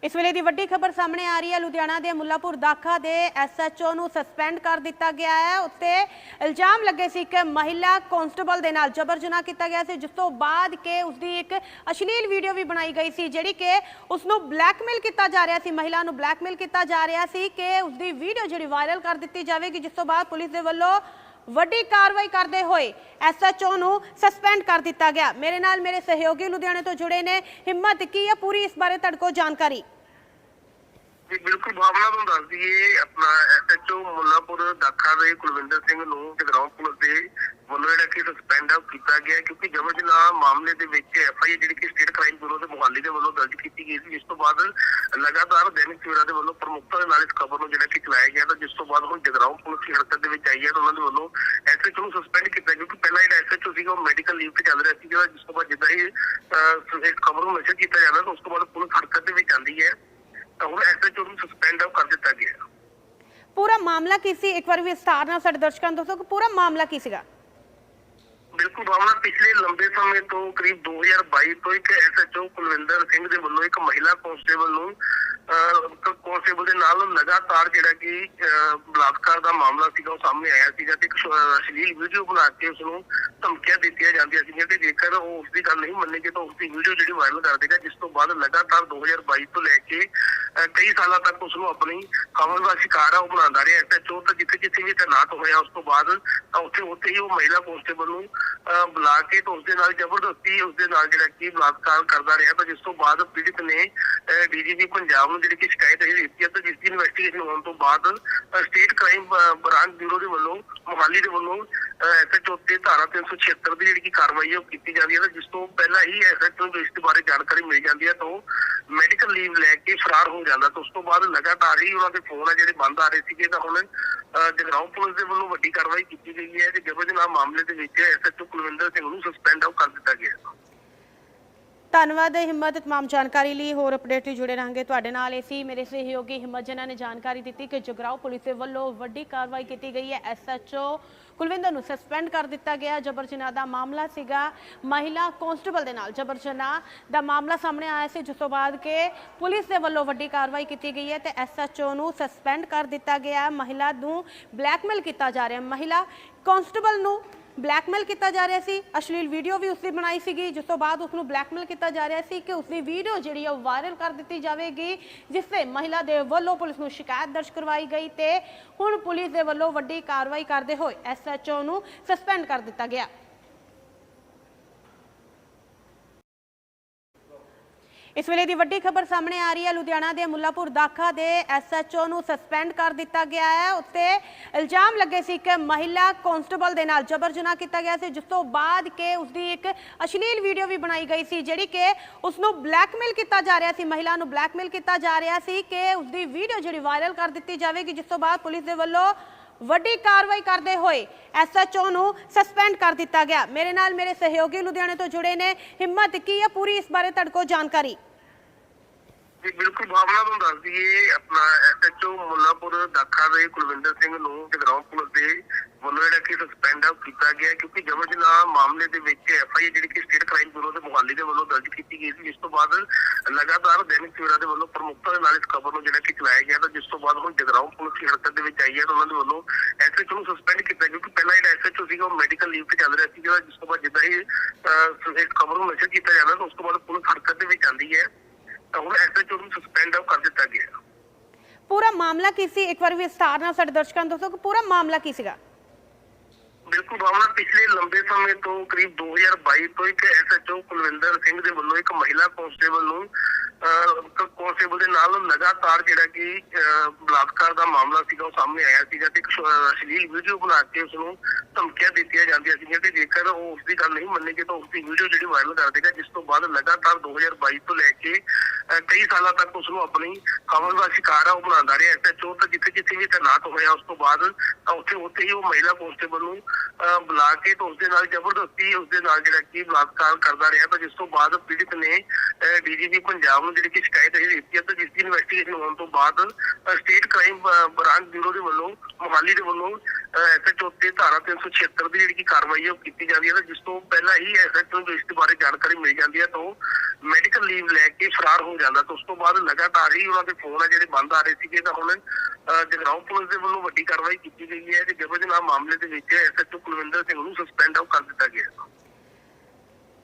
ਇਸ ਵੇਲੇ ਦੀ ਵੱਡੀ ਖਬਰ ਸਾਹਮਣੇ ਆ ਰਹੀ ਹੈ। ਲੁਧਿਆਣਾ ਦੇ ਮੁੱਲਾਪੁਰ ਦਾਖਾ ਦੇ ਐਸਐਚਓ ਨੂੰ ਸਸਪੈਂਡ ਕਰ ਦਿੱਤਾ ਗਿਆ ਹੈ। ਉੱਤੇ ਇਲਜ਼ਾਮ ਲੱਗੇ ਸੀ ਕਿ ਮਹਿਲਾ ਕਾਂਸਟੇਬਲ ਦੇ ਨਾਲ ਜਬਰ ਜਨਾਹ ਕੀਤਾ ਗਿਆ ਸੀ, ਜਿਸ ਤੋਂ ਬਾਅਦ ਕਿ ਉਸਦੀ ਇੱਕ ਅਸ਼ਲੀਲ ਵੀਡੀਓ ਵੀ ਬਣਾਈ ਗਈ ਸੀ, ਜਿਹੜੀ ਕਿ ਉਸ ਨੂੰ ਬਲੈਕਮੇਲ ਕੀਤਾ ਜਾ ਰਿਹਾ ਸੀ। ਮਹਿਲਾ ਨੂੰ ਬਲੈਕਮੇਲ ਕੀਤਾ ਜਾ ਰਿਹਾ ਸੀ ਕਿ ਉਸਦੀ ਵੀਡੀਓ ਜਿਹੜੀ ਵਾਇਰਲ ਕਰ ਦਿੱਤੀ ਜਾਵੇਗੀ, ਜਿਸ ਤੋਂ ਬਾਅਦ ਪੁਲਿਸ ਦੇ ਵੱਲੋਂ ਵੱਡੀ ਕਾਰਵਾਈ ਕਰਦੇ ਹੋਏ ਐਸਐਚਓ ਨੂੰ ਸਸਪੈਂਡ ਕਰ ਦਿੱਤਾ ਗਿਆ। ਮੇਰੇ ਨਾਲ ਮੇਰੇ ਸਹਿਯੋਗੀ ਲੁਧਿਆਣੇ ਤੋਂ ਜੁੜੇ ਨੇ। ਹਿੰਮਤ ਕੀ ਹੈ ਪੂਰੀ? ਇਸ ਬਾਰੇ ਤੁਹਾਡੇ ਕੋਲ ਜਾਣਕਾਰੀ। ਜੀ ਬਿਲਕੁਲ ਭਾਵਨਾ ਨੂੰ ਦੱਸ ਦਈਏ ਆਪਣਾ ਐਸਐਚਓ ਮੁੱਲਾਪੁਰ ਦਾਖਾ ਦੇ ਕੁਲਵਿੰਦਰ ਸਿੰਘ ਨੂੰ ਜਗਰਾਉਂ ਪੁਲਿਸ ਦੇ ਵੱਲੋਂ ਜਿਹੜਾ ਕਿ ਸਸਪੈਂਡ ਆਊਟ ਕੀਤਾ ਗਿਆ ਕਿਉਂਕਿ ਜਬਰ ਜਨਾਹ ਮਾਮਲੇ ਦੇ ਵਿੱਚ ਐਫਆਈਆਰ ਜਿਹੜੀ ਕਿ ਸਟੇਟ ਕ੍ਰਾਈਮ ਬਿਊਰੋ ਦੇ ਮੁਹਾਲੀ ਦੇ ਵੱਲੋਂ ਦਰਜ ਕੀਤੀ ਗਈ ਸੀ ਜਿਸ ਤੋਂ ਬਾਅਦ ਲਗਾਤਾਰ ਦੈਨਿਕ ਸਵੇਰਾ ਦੇ ਵੱਲੋਂ ਪ੍ਰਮੁੱਖਤਾ ਦੇ ਨਾਲ ਇਸ ਖਬਰ ਨੂੰ ਜਿਹੜਾ ਕਿ ਚਲਾਇਆ ਗਿਆ ਤਾਂ ਜਿਸ ਤੋਂ ਬਾਅਦ ਹੁਣ ਜਗਰਾਉਂ ਪੁਲਿਸ ਦੀ ਹਰਕਤ ਦੇ ਵਿੱਚ ਆਈ ਹੈ ਤਾਂ ਉਹਨਾਂ ਦੇ ਵੱਲੋਂ ਐਸਐਚਓ ਨੂੰ ਸਸਪੈਂਡ ਕੀਤਾ ਕਿਉਂਕਿ ਪਹਿਲਾਂ ਜਿਹੜਾ ਐਸਐਚਓ ਸੀ ਸੀਗਾ ਉਹ ਮੈਡੀਕਲ ਲੀਵ ਤੇ ਚੱਲ ਰਿਹਾ ਸੀ ਜਿਸ ਤੋਂ ਬਾਅਦ ਜਿੱਦਾਂ ਹੀ ਅਹ, ਇੱਕ ਖਬਰ ਨੂੰ ਮੈਸੇਜ ਕੀਤਾ ਜਾਂਦਾ ਤਾਂ ਉਸ ਤੋਂ ਬਾਅਦ ਪੁਲਿਸ ਹਰਕਤ ਦੇ ਵਿੱਚ ਆਉਂਦੀ ਹੈ। ਤਾਂ ਹੁਣ ਐਸਐਚਓ ਨੂੰ ਸਸਪੈਂਡ ਕਰ ਦਿੱਤਾ ਗਿਆ। ਪੂਰਾ ਮਾਮਲਾ ਕੀ ਸੀ ਇੱਕ ਵਾਰ ਵਿਸਤਾਰ ਨਾਲ ਸਾਡੇ ਦਰਸ਼ਕਾਂ ਨੂੰ ਦੱਸੋ ਕਿ ਪੂਰਾ ਮਾਮਲਾ ਕੀ ਸੀਗਾ ਬਿਲਕੁਲ ਭਾਵਨਾ ਪਿਛਲੇ ਲੰਬੇ ਸਮੇਂ ਤੋਂ ਕਰੀਬ 2022 ਤੋਂ ਇੱਕ ਐਸਐਚਓ ਕੁਲਵਿੰਦਰ ਸਿੰਘ ਦੇ ਵੱਲੋਂ ਇੱਕ ਮਹਿਲਾ ਕਾਂਸਟੇਬਲ ਨੂੰ ਕੋਂਸਟੇਬਲ ਦੇ ਨਾਲ ਲਗਾਤਾਰ ਜਿਹੜਾ ਕਿ ਅਹ, ਬਲਾਤਕਾਰ ਦਾ ਮਾਮਲਾ ਸੀਗਾ ਉਹ ਸਾਹਮਣੇ ਆਇਆ ਸੀਗਾ ਤੇ ਇੱਕ ਸ਼- ਵੀਡੀਓ ਬਣਾ ਕੇ ਉਸ ਨੂੰ ਧਮਕੀਆਂ ਦਿੱਤੀਆਂ ਜਾਂਦੀਆਂ ਸੀਗੀਆਂ ਕਿ ਜੇਕਰ ਉਹ ਉਸ ਦੀ ਗੱਲ ਨਹੀਂ ਮੰਨੇਗੀ ਤਾਂ ਉਸ ਦੀ ਵੀਡੀਓ ਜਿਹੜੀ ਵਾਇਰਲ ਕਰ ਦੇਗਾ ਜਿਸ ਤੋਂ ਬਾਅਦ ਲਗਾਤਾਰ 2022 ਤੋਂ ਲੈ ਕੇ ਕਈ ਸਾਲਾਂ ਤੱਕ ਉਸ ਨੂੰ ਆਪਣੀ ਕਮਲ ਦਾ ਸ਼ਿਕਾਰ ਆ ਉਹ ਬਣਾਉਂਦਾ ਰਿਹਾ। ਐਸਐਚਓ ਤਾਂ ਜਿੱਥੇ ਜਿੱਥੇ ਵੀ ਤੈਨਾਤ ਹੋਇਆ ਉਸ ਤੋਂ ਬਾਅਦ ਤਾਂ ਉੱਥੇ ਉੱਥੇ ਹੀ ਉਹ ਮਹਿਲਾ ਕੋਂਸਟੇਬਲ ਨੂੰ ਅਹ, ਬੁਲਾ ਕੇ ਤੇ ਉਸ ਦੇ ਨਾਲ ਜ਼ਬਰਦਸਤੀ ਉਸ ਦੇ ਨਾਲ ਜਿਹੜਾ ਕਿ ਬਲਾਤਕਾਰ ਕਰਦਾ ਰਿਹਾ ਤਾਂ ਜਿਸ ਤੋਂ ਬਾਅਦ ਪੀੜਿਤ ਨੇ ਡੀਜੀਪੀ ਪੰਜਾਬ ਨੂੰ ਜਿਹੜੀ ਕਿ ਸ਼ਿਕਾਇਤ ਇਹ ਦਿੱਤੀ ਹੈ ਤਾਂ ਜਿਸ ਦੀ ਇਨਵੈਸਟੀਗੇਸ਼ਨ ਹੋਣ ਤੋਂ ਬਾਅਦ ਸਟੇਟ ਕ੍ਰਾਈਮ ਬ੍ਰਾਂਚ ਬਿਊਰੋ ਦੇ ਵੱਲੋਂ ਮੁਹਾਲੀ ਦੇ ਵੱਲੋਂ ਐਸਐਚਓ ਤੇ ਧਾਰਾ 376 ਦੀ ਜਿਹੜੀ ਕਿ ਕਾਰਵਾਈ ਉਹ ਕੀਤੀ ਜਾਂਦੀ ਹੈ ਜਿਸ ਤੋਂ ਪਹਿਲਾਂ ਹੀ ਐਸਐਚਓ ਨੂੰ ਇਸ ਬਾਰੇ ਜਾਣਕਾਰੀ ਮਿਲ ਜਾਂਦੀ ਹੈ ਤਾਂ ਉਹ ਮੈਡੀਕਲ ਲੀਵ ਲੈ ਕੇ ਫਰਾਰ ਹੋ ਜਾਂਦਾ ਤਾਂ ਉਸ ਤੋਂ ਬਾਅਦ ਲਗਾਤਾਰ ਹੀ ਉਹਨਾਂ ਦੇ ਫੋਨ ਆ ਜਿਹੜੇ ਬੰਦ ਆ ਰਹੇ ਸੀਗੇ ਤਾਂ ਹੁਣ ਅਹ, ਜਗਰਾਉਂ ਪੁਲਿਸ ਦੇ ਵੱਲੋਂ ਵੱਡੀ ਕਾਰਵਾਈ ਕੀਤੀ ਗਈ ਹੈ ਤੇ ਜਬਰ ਜਨਾਬ ਮਾਮਲੇ ਦੇ ਵਿੱਚ ਐਸਐਚਓ ਕੁਲਵਿੰਦਰ ਸਿੰਘ ਨੂੰ ਸਸਪੈਂਡ ਕਰ ਦਿੱਤਾ ਗਿਆ। ਧੰਨਵਾਦ, ਹਿੰਮਤ, ਤਮਾਮ ਜਾਣਕਾਰੀ ਲਈ ਹੋਰ ਅਪਡੇਟ ਲਈ ਜੁੜੇ ਰਹਾਂਗੇ ਤੁਹਾਡੇ ਨਾਲ। ਇਸੀ ਮੇਰੇ ਸਹਿਯੋਗੀ ਹਿੰਮਤ ਜਨਾ ਨੇ ਜਾਣਕਾਰੀ ਦਿੱਤੀ ਕਿ ਜਗਰਾਓ ਪੁਲਿਸ ਦੇ ਵੱਲੋਂ ਵੱਡੀ ਕਾਰਵਾਈ ਕੀਤੀ ਗਈ ਹੈ। ਐਸਐਚਓ ਕੁਲਵਿੰਦਰ ਨੂੰ ਸਸਪੈਂਡ ਕਰ ਦਿੱਤਾ ਗਿਆ। ਜਬਰ ਜਨਾਹ ਦਾ ਮਾਮਲਾ ਸੀਗਾ। ਮਹਿਲਾ ਕਾਂਸਟੇਬਲ ਦੇ ਨਾਲ ਜਬਰ ਜਨਾਹ ਦਾ ਮਾਮਲਾ ਸਾਹਮਣੇ ਆਇਆ ਸੀ, ਜਿਸ ਤੋਂ ਬਾਅਦ ਕਿ ਪੁਲਿਸ ਦੇ ਵੱਲੋਂ ਵੱਡੀ ਕਾਰਵਾਈ ਕੀਤੀ ਗਈ ਹੈ ਤੇ ਐਸਐਚਓ ਨੂੰ ਸਸਪੈਂਡ ਕਰ ਦਿੱਤਾ ਗਿਆ। ਹੈ ਮਹਿਲਾ ਨੂੰ ਬਲੈਕਮੇਲ ਕੀਤਾ ਜਾ ਰਿਹਾ। ਹੈ ਮਹਿਲਾ ਕਾਂਸਟੇਬਲ ਨੂੰ ਬਲੈਕਮੇਲ ਕੀਤਾ ਜਾ ਰਿਹਾ ਸੀ। ਅਸ਼ਲੀਲ ਵੀਡੀਓ ਵੀ ਉਸਦੀ ਬਣਾਈ ਸੀਗੀ, ਜਿਸ ਤੋਂ ਬਾਅਦ ਉਸ ਨੂੰ ਬਲੈਕਮੇਲ ਕੀਤਾ ਜਾ ਰਿਹਾ ਸੀ ਕਿ ਉਸਦੀ ਵੀਡੀਓ ਜਿਹੜੀ ਹੈ ਉਹ ਵਾਇਰਲ ਕਰ ਦਿੱਤੀ ਜਾਵੇਗੀ, ਜਿਸ ਤੇ ਮਹਿਲਾ ਦੇ ਵੱਲੋਂ ਪੁਲਿਸ ਨੂੰ ਸ਼ਿਕਾਇਤ ਦਰਜ ਕਰਵਾਈ ਗਈ ਤੇ ਹੁਣ ਪੁਲਿਸ ਦੇ ਵੱਲੋਂ ਵੱਡੀ ਕਾਰਵਾਈ ਕਰਦੇ ਹੋਏ ਐਸਐਚਓ ਨੂੰ ਸਸਪੈਂਡ ਕਰ ਦਿੱਤਾ ਗਿਆ। ਇਸ ਵੇਲੇ ਦੀ ਵੱਡੀ ਖਬਰ ਸਾਹਮਣੇ ਆ ਰਹੀ ਹੈ। ਲੁਧਿਆਣਾ ਦੇ ਮੁੱਲਾਪੁਰ ਦਾਖਾ ਦੇ ਐਸਐਚਓ ਨੂੰ ਸਸਪੈਂਡ ਕਰ ਦਿੱਤਾ ਗਿਆ ਹੈ। ਉੱਤੇ ਇਲਜ਼ਾਮ ਲੱਗੇ ਸੀ ਕਿ ਮਹਿਲਾ ਕਾਂਸਟੇਬਲ ਦੇ ਨਾਲ ਜਬਰ ਜਨਾਹ ਕੀਤਾ ਗਿਆ ਸੀ। ਜਿਸ ਤੋਂ ਬਾਅਦ ਕਿ ਉਸ ਦੀ ਇੱਕ ਅਸ਼ਲੀਲ ਵੀਡੀਓ ਵੀ ਬਣਾਈ ਗਈ ਸੀ, ਜਿਹੜੀ ਕਿ ਉਸ ਨੂੰ ਬਲੈਕਮੇਲ ਕੀਤਾ ਜਾ ਰਿਹਾ ਸੀ। ਮਹਿਲਾ ਨੂੰ ਬਲੈਕਮੇਲ ਕੀਤਾ ਜਾ ਰਿਹਾ ਸੀ ਕਿ ਉਸ ਦੀ ਵੀਡੀਓ ਜਿਹੜੀ ਵਾਇਰਲ ਕਰ ਦਿੱਤੀ ਜਾਵੇਗੀ, ਜਿਸ ਤੋਂ ਬਾਅਦ ਪੁਲਿਸ ਦੇ ਵੱਲੋਂ ਵੱਡੀ ਕਾਰਵਾਈ ਕਰਦੇ ਹੋਏ ਐਸਐਚਓ ਨੂੰ ਸਸਪੈਂਡ ਕਰ ਦਿੱਤਾ ਗਿਆ। ਮੇਰੇ ਨਾਲ ਮੇਰੇ ਸਹਿਯੋਗੀ ਲੁਧਿਆਣੇ ਤੋਂ ਜੁੜੇ ਨੇ। ਹਿੰਮਤ ਕੀ ਹੈ ਪੂਰੀ ਇਸ ਬਾਰੇ ਤੁਹਾਡੇ ਕੋਲ ਜਾਣਕਾਰੀ? ਜੀ, ਬਿਲਕੁਲ ਭਾਵਨਾ ਨੂੰ ਦੱਸ ਦਈਏ, ਆਪਣਾ ਐਸਐਚਓ ਮੁੱਲਾਪੁਰ ਦਾਖਾ ਦੇ ਕੁਲਵਿੰਦਰ ਸਿੰਘ ਨੂੰ ਜਗਰਾਉਂ ਪੁਲਿਸ ਦੇ ਵੱਲੋਂ ਜਿਹੜਾ ਕਿ ਸਸਪੈਂਡ ਕੀਤਾ ਗਿਆ ਕਿਉਂਕਿ ਜਬਰ ਜਨਾਹ ਮਾਮਲੇ ਦੇ ਵਿੱਚ ਐਫਆਈਆਰ ਜਿਹੜੀ ਕਿ ਸਟੇਟ ਕ੍ਰਾਈਮ ਬਿਊਰੋ ਦੇ ਮੁਹਾਲੀ ਦੇ ਵੱਲੋਂ ਦਰਜ ਕੀਤੀ ਗਈ ਸੀ ਜਿਸ ਤੋਂ ਬਾਅਦ ਲਗਾਤਾਰ ਦੈਨਿਕ ਸਵੇਰਾ ਦੇ ਵੱਲੋਂ ਪ੍ਰਮੁਖਤਾ ਦੇ ਨਾਲ ਇਸ ਖਬਰ ਨੂੰ ਜਿਹੜਾ ਕਿ ਚਲਾਇਆ ਗਿਆ ਤਾਂ ਜਿਸ ਤੋਂ ਬਾਅਦ ਹੁਣ ਜਗਰਾਉਂ ਪੁਲਿਸ ਦੀ ਹਰਕਤ ਦੇ ਵਿੱਚ ਆਈ ਹੈ ਤਾਂ ਉਹਨਾਂ ਦੇ ਵੱਲੋਂ ਐਸਐਚਓ ਨੂੰ ਸਸਪੈਂਡ ਕੀਤਾ ਕਿਉਂਕਿ ਪਹਿਲਾਂ ਜਿਹੜਾ ਐਸਐਚਓ ਸੀਗਾ ਉਹ ਮੈਡੀਕਲ ਲੀਵ ਤੇ ਚੱਲ ਰਿਹਾ ਸੀ ਜਿਹੜਾ ਜਿਸ ਤੋਂ ਬਾਅਦ ਜਿੱਦਾਂ ਹੀ ਅਹ, ਇੱਕ ਖਬਰ ਨੂੰ ਮੈਸੇਜ ਕੀਤਾ ਜਾਂਦਾ ਤਾਂ ਉਸ ਤੋਂ ਬਾਅਦ ਪੁਲਿਸ ਹਰਕਤ ਦੇ ਵਿੱਚ ਆਉਂਦੀ ਹੈ ਤਾਂ ਹੁਣ ਐਸਐਚਓ ਨੂੰ ਸਸਪੈਂਡ ਕਰ ਦਿੱਤਾ ਗਿਆ। ਪੂਰਾ ਮਾਮਲਾ ਕੀ ਸੀ? ਇੱਕ ਵਾਰ ਵਿਸਤਾਰ ਨਾਲ ਸਾਡੇ ਦਰਸ਼ਕਾਂ ਨੂੰ ਦੱਸੋ ਕਿ ਪੂਰਾ ਮਾਮਲਾ ਕੀ ਸੀਗਾ? ਬਿਲਕੁਲ ਭਾਵਨਾ ਪਿਛਲੇ ਲੰਬੇ ਸਮੇਂ ਤੋਂ ਕਰੀਬ 2022 ਤੋਂ ਇੱਕ ਐਸਐਚਓ ਕੁਲਵਿੰਦਰ ਸਿੰਘ ਦੇ ਵੱਲੋਂ ਇੱਕ ਮਹਿਲਾ ਕਾਂਸਟੇਬਲ ਨੂੰ ਕੋਂਸਟੇਬਲ ਦੇ ਨਾਲ ਲਗਾਤਾਰ ਜਿਹੜਾ ਕਿ ਅਹ, ਬਲਾਤਕਾਰ ਦਾ ਮਾਮਲਾ ਸੀਗਾ ਉਹ ਸਾਹਮਣੇ ਆਇਆ ਸੀਗਾ ਤੇ ਇੱਕ ਸ਼- ਅਸ਼ਲੀਲ ਵੀਡੀਓ ਬਣਾ ਕੇ ਉਸ ਨੂੰ ਧਮਕੀਆਂ ਦਿੱਤੀਆਂ ਜਾਂਦੀਆਂ ਸੀਗੀਆਂ ਕਿ ਜੇਕਰ ਉਹ ਉਸ ਦੀ ਗੱਲ ਨਹੀਂ ਮੰਨੇਗੀ ਤਾਂ ਉਸ ਦੀ ਵੀਡੀਓ ਜਿਹੜੀ ਵਾਇਰਲ ਕਰ ਦੇਗਾ ਜਿਸ ਤੋਂ ਬਾਅਦ ਲਗਾਤਾਰ 2022 ਤੋਂ ਲੈ ਕੇ ਕਈ ਸਾਲਾਂ ਤੱਕ ਉਸ ਨੂੰ ਆਪਣੀ ਕਮਲ ਦਾ ਸ਼ਿਕਾਰ ਆ ਉਹ ਬਣਾਉਂਦਾ ਰਿਹਾ। ਐਸਐਚਓ ਤਾਂ ਜਿੱਥੇ ਜਿੱਥੇ ਵੀ ਤੈਨਾਤ ਹੋਇਆ ਉਸ ਤੋਂ ਬਾਅਦ ਤਾਂ ਉੱਥੇ ਉੱਥੇ ਹੀ ਉਹ ਮਹਿਲਾ ਕੋਂਸਟੇਬਲ ਨੂੰ ਅਹ, ਬੁਲਾ ਕੇ ਤੇ ਉਸ ਦੇ ਨਾਲ ਜ਼ਬਰਦਸਤੀ ਉਸ ਦੇ ਨਾਲ ਜਿਹੜਾ ਕਿ ਬਲਾਤਕਾਰ ਕਰਦਾ ਰਿਹਾ। ਤਾਂ ਜਿਸ ਤੋਂ ਬਾਅਦ ਪੀੜਿਤ ਨੇ ਡੀਜੀਪੀ ਪੰਜਾਬ ਨੂੰ ਜਿਹੜੀ ਕਿ ਸ਼ਿਕਾਇਤ ਇਹ ਦਿੱਤੀ ਹੈ ਤਾਂ ਜਿਸ ਦੀ ਇਨਵੈਸਟੀਗੇਸ਼ਨ ਹੋਣ ਤੋਂ ਬਾਅਦ ਸਟੇਟ ਕ੍ਰਾਈਮ ਬ੍ਰਾਂਚ ਬਿਊਰੋ ਦੇ ਵੱਲੋਂ ਮੁਹਾਲੀ ਦੇ ਵੱਲੋਂ ਐਸਐਚਓ ਤੇ ਧਾਰਾ 376 ਦੀ ਜਿਹੜੀ ਕਿ ਕਾਰਵਾਈ ਹੈ ਕੀਤੀ ਜਾਂਦੀ ਹੈ ਜਿਸ ਤੋਂ ਪਹਿਲਾਂ ਹੀ ਐਸਐਚਓ ਨੂੰ ਇਸ ਦੇ ਬਾਰੇ ਜਾਣਕਾਰੀ ਮਿਲ ਜਾਂਦੀ ਹੈ ਤਾਂ ਉਹ ਮੈਡੀਕਲ ਲੀਵ ਲੈ ਕੇ ਫਰਾਰ ਹੋ ਜਾਂਦਾ। ਤਾਂ ਉਸ ਤੋਂ ਬਾਅਦ ਲਗਾਤਾਰ ਹੀ ਉਹਨਾਂ ਦੇ ਫੋਨ ਆ ਜਿਹੜੇ ਬੰਦ ਆ ਰਹੇ ਸੀਗੇ ਤਾਂ ਹੁਣ ਅਹ, ਜਗਰਾਉਂ ਪੁਲਿਸ ਦੇ ਵੱਲੋਂ ਵੱਡੀ ਕਾਰਵਾਈ ਕੀਤੀ ਗਈ ਹੈ। ਤੇ ਜਬਰ ਜਨਾਹ ਮਾਮਲੇ ਦੇ ਵਿੱਚ ਐਸਐਚਓ ਕੁਲਵਿੰਦਰ ਸਿੰਘ ਨੂੰ ਸਸਪੈਂਡ ਕਰ ਦਿੱਤਾ ਗਿਆ।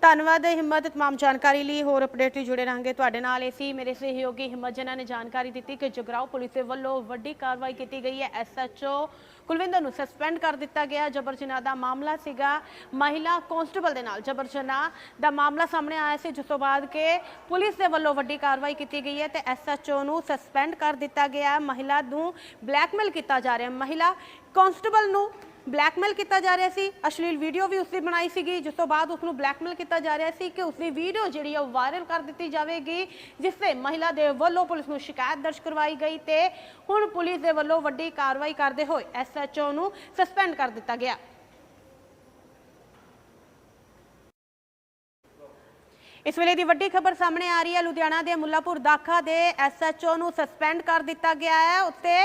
ਧੰਨਵਾਦ, ਹਿੰਮਤ ਤਮਾਮ ਜਾਣਕਾਰੀ ਲਈ। ਹੋਰ ਅਪਡੇਟ ਲਈ ਜੁੜੇ ਰਹਾਂਗੇ ਤੁਹਾਡੇ ਨਾਲ। ਇਸੀ ਮੇਰੇ ਸਹਿਯੋਗੀ ਹਿੰਮਤ ਜਨਾ ਨੇ ਜਾਣਕਾਰੀ ਦਿੱਤੀ ਕਿ ਜਗਰਾਓ ਪੁਲਿਸ ਦੇ ਵੱਲੋਂ ਵੱਡੀ ਕਾਰਵਾਈ ਕੀਤੀ ਗਈ ਹੈ। ਐਸਐਚਓ ਕੁਲਵਿੰਦਰ ਨੂੰ ਸਸਪੈਂਡ ਕਰ ਦਿੱਤਾ ਗਿਆ। ਜਬਰ ਜਨਾਹ ਦਾ ਮਾਮਲਾ ਸੀਗਾ। ਮਹਿਲਾ ਕਾਂਸਟੇਬਲ ਦੇ ਨਾਲ ਜਬਰ ਜਨਾਹ ਦਾ ਮਾਮਲਾ ਸਾਹਮਣੇ ਆਇਆ ਸੀ, ਜਿਸ ਤੋਂ ਬਾਅਦ ਕਿ ਪੁਲਿਸ ਦੇ ਵੱਲੋਂ ਵੱਡੀ ਕਾਰਵਾਈ ਕੀਤੀ ਗਈ ਹੈ ਤੇ ਐਸਐਚਓ ਨੂੰ ਸਸਪੈਂਡ ਕਰ ਦਿੱਤਾ ਗਿਆ। ਮਹਿਲਾ ਨੂੰ ਬਲੈਕਮੇਲ ਕੀਤਾ ਜਾ ਰਿਹਾ ਮਹਿਲਾ ਕਾਂਸਟੇਬਲ ਨੂੰ ਬਲੈਕਮੇਲ ਕੀਤਾ ਜਾ ਰਿਹਾ ਸੀ। ਅਸ਼ਲੀਲ ਵੀਡੀਓ ਵੀ ਉਸਦੀ ਬਣਾਈ ਸੀਗੀ, ਜਿਸ ਤੋਂ ਬਾਅਦ ਉਸ ਨੂੰ ਬਲੈਕਮੇਲ ਕੀਤਾ ਜਾ ਰਿਹਾ ਸੀ ਕਿ ਉਸਦੀ ਵੀਡੀਓ ਜਿਹੜੀ ਆ ਉਹ ਵਾਇਰਲ ਕਰ ਦਿੱਤੀ ਜਾਵੇਗੀ, ਜਿਸ ਤੇ ਮਹਿਲਾ ਦੇ ਵੱਲੋਂ ਪੁਲਿਸ ਨੂੰ ਸ਼ਿਕਾਇਤ ਦਰਜ ਕਰਵਾਈ ਗਈ ਤੇ ਹੁਣ ਪੁਲਿਸ ਦੇ ਵੱਲੋਂ ਵੱਡੀ ਕਾਰਵਾਈ ਕਰਦੇ ਹੋਏ ਐਸਐਚਓ ਨੂੰ ਸਸਪੈਂਡ ਕਰ ਦਿੱਤਾ ਗਿਆ। ਇਸ ਵੇਲੇ ਦੀ ਵੱਡੀ ਖਬਰ ਸਾਹਮਣੇ ਆ ਰਹੀ ਹੈ। ਲੁਧਿਆਣਾ ਦੇ ਮੁੱਲਾਪੁਰ ਦਾਖਾ ਦੇ ਐਸਐਚਓ ਨੂੰ ਸਸਪੈਂਡ ਕਰ ਦਿੱਤਾ ਗਿਆ ਹੈ। ਉੱਤੇ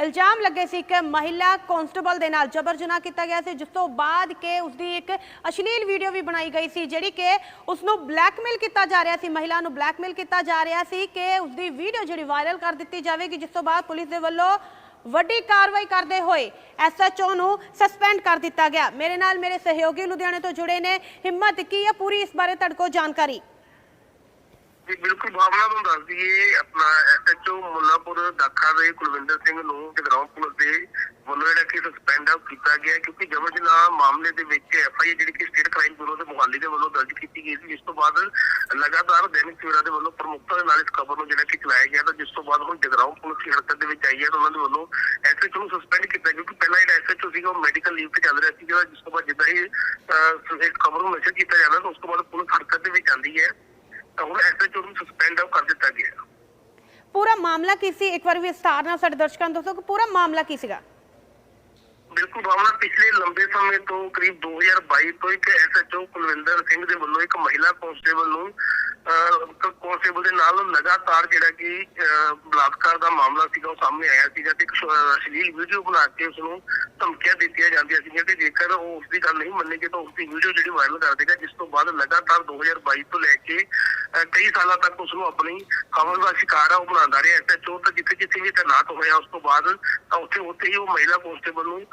ਇਲਜ਼ਾਮ ਲੱਗੇ ਸੀ ਕਿ ਮਹਿਲਾ ਕਾਂਸਟੇਬਲ ਦੇ ਨਾਲ ਜਬਰ ਜਨਾਹ ਕੀਤਾ ਗਿਆ ਸੀ, ਜਿਸ ਤੋਂ ਬਾਅਦ ਕਿ ਉਸ ਦੀ ਇੱਕ ਅਸ਼ਲੀਲ ਵੀਡੀਓ ਵੀ ਬਣਾਈ ਗਈ ਸੀ, ਜਿਹੜੀ ਕਿ ਉਸ ਨੂੰ ਬਲੈਕਮੇਲ ਕੀਤਾ ਜਾ ਰਿਹਾ ਸੀ। ਮਹਿਲਾ ਨੂੰ ਬਲੈਕਮੇਲ ਕੀਤਾ ਜਾ ਰਿਹਾ ਸੀ ਕਿ ਉਸ ਦੀ ਵੀਡੀਓ ਜਿਹੜੀ ਵਾਇਰਲ ਕਰ ਦਿੱਤੀ ਜਾਵੇਗੀ, ਜਿਸ ਤੋਂ ਬਾਅਦ ਪੁਲਿਸ ਦੇ ਵੱਲੋਂ ਵੱਡੀ ਕਾਰਵਾਈ ਕਰਦੇ ਹੋਏ ਐਸਐਚਓ ਨੂੰ ਸਸਪੈਂਡ ਕਰ ਦਿੱਤਾ ਗਿਆ। ਮੇਰੇ ਨਾਲ ਮੇਰੇ ਸਹਿਯੋਗੀ ਲੁਧਿਆਣੇ ਤੋਂ ਜੁੜੇ ਨੇ। ਹਿੰਮਤ ਕੀ ਹੈ ਪੂਰੀ ਇਸ ਬਾਰੇ ਤੁਹਾਡੇ ਕੋਲ ਜਾਣਕਾਰੀ? ਜੀ ਬਿਲਕੁਲ ਭਾਵਨਾ ਨੂੰ ਦੱਸ ਦਈਏ ਆਪਣਾ ਐਸਐਚਓ ਮੁੱਲਾਪੁਰ ਦਾਖਾ ਦੇ ਕੁਲਵਿੰਦਰ ਸਿੰਘ ਨੂੰ ਜਗਰਾਉਂ ਪੁਲਿਸ ਦੇ ਵੱਲੋਂ ਜਿਹੜਾ ਕਿ ਸਸਪੈਂਡ ਕੀਤਾ ਗਿਆ ਕਿਉਂਕਿ ਜਬਰ ਜਨਾਹ ਮਾਮਲੇ ਦੇ ਵਿੱਚ ਐਫਆਈਆਰ ਜਿਹੜੀ ਕਿ ਸਟੇਟ ਕ੍ਰਾਈਮ ਬਿਊਰੋ ਦੇ ਮੁਹਾਲੀ ਦੇ ਵੱਲੋਂ ਦਰਜ ਕੀਤੀ ਗਈ ਸੀ ਜਿਸ ਤੋਂ ਬਾਅਦ ਲਗਾਤਾਰ ਦੈਨਿਕ ਸਵੇਰਾ ਦੇ ਵੱਲੋਂ ਪ੍ਰਮੁੱਖਤਾ ਦੇ ਨਾਲ ਇਸ ਖਬਰ ਨੂੰ ਜਿਹੜਾ ਕਿ ਚਲਾਇਆ ਗਿਆ ਤਾਂ ਜਿਸ ਤੋਂ ਬਾਅਦ ਹੁਣ ਜਗਰਾਉਂ ਪੁਲਿਸ ਦੀ ਹਰਕਤ ਦੇ ਵਿੱਚ ਆਈ ਹੈ ਤਾਂ ਉਹਨਾਂ ਦੇ ਵੱਲੋਂ ਐਸਐਚਓ ਨੂੰ ਸਸਪੈਂਡ ਕੀਤਾ ਕਿਉਂਕਿ ਪਹਿਲਾਂ ਜਿਹੜਾ ਐਸਐਚਓ ਸੀਗਾ ਉਹ ਮੈਡੀਕਲ ਲੀਵ ਤੇ ਚੱਲ ਰਿਹਾ ਸੀ ਜਿਹੜਾ ਜਿਸ ਤੋਂ ਬਾਅਦ ਜਿੱਦਾਂ ਹੀ ਅਹ, ਇਸ ਖਬਰ ਨੂੰ ਨਸ਼ਰ ਕੀਤਾ ਜਾਂਦਾ ਤਾਂ ਉਸ ਤੋਂ ਬਾਅਦ ਪੁਲਿਸ ਹਰਕਤ ਦੇ ਵਿੱਚ ਆਉਂਦੀ ਹੈ। ਤਾਂ ਹੁਣ ਐਸਐਚਓ ਨੂੰ ਸਸਪੈਂਡ ਕਰ ਦਿੱਤਾ ਗਿਆ। ਪੂਰਾ ਮਾਮਲਾ ਕੀ ਸੀ? ਇੱਕ ਵਾਰ ਵਿਸਥਾਰ ਨਾਲ ਸਾਡੇ ਦਰਸ਼ਕਾਂ ਨੂੰ ਦੱਸੋ ਕਿ ਪੂਰਾ ਮਾਮਲਾ ਕੀ ਸੀਗਾ? ਬਿਲਕੁਲ ਭਾਵਨਾ, ਪਿਛਲੇ ਲੰਬੇ ਸਮੇਂ ਤੋਂ ਕਰੀਬ 2022 ਤੋਂ ਇੱਕ ਐਸਐਚਓ ਕੁਲਵਿੰਦਰ ਸਿੰਘ ਦੇ ਵੱਲੋਂ ਇੱਕ ਮਹਿਲਾ ਕਾਂਸਟੇਬਲ ਨੂੰ ਕਾਂਸਟੇਬਲ ਦੇ ਨਾਲ ਲਗਾਤਾਰ ਜਿਹੜਾ ਕਿ ਬਲਾਤਕਾਰ ਦਾ ਮਾਮਲਾ ਸੀਗਾ, ਉਹ ਸਾਹਮਣੇ ਆਇਆ ਸੀਗਾ ਤੇ ਇੱਕ ਅਸ਼ਲੀਲ ਵੀਡੀਓ ਬਣਾ ਕੇ ਉਸ ਨੂੰ ਧਮਕੀਆਂ ਦਿੱਤੀਆਂ ਜਾਂਦੀਆਂ ਸੀਗੀਆਂ ਤੇ ਜੇਕਰ ਉਹ ਉਸ ਦੀ ਗੱਲ ਨਹੀਂ ਮੰਨੇਗੀ ਤਾਂ ਉਸ ਦੀ ਵੀਡੀਓ ਜਿਹੜੀ ਵਾਇਰਲ ਕਰ ਦੇਗਾ, ਜਿਸ ਤੋਂ ਬਾਅਦ ਲਗਾਤਾਰ 2022 ਤੋਂ ਲੈ ਕੇ ਕਈ ਸਾਲਾਂ ਤੱਕ ਉਸ ਨੂੰ ਆਪਣੀ ਖਬਰ ਦਾ ਸ਼ਿਕਾਰ ਆ, ਉਹ ਬਣਾਉਂਦਾ ਰਿਹਾ ਐਸਐਚਓ ਤਾਂ ਜਿੱਥੇ ਜਿੱਥੇ ਵੀ ਤੈਨਾਤ ਹੋਇਆ, ਉਸ ਤੋਂ ਬਾਅਦ ਤਾਂ ਉੱਥੇ ਉੱਥੇ ਹੀ ਉਹ ਮਹਿਲਾ ਕਾਂਸਟੇਬਲ ਨੂੰ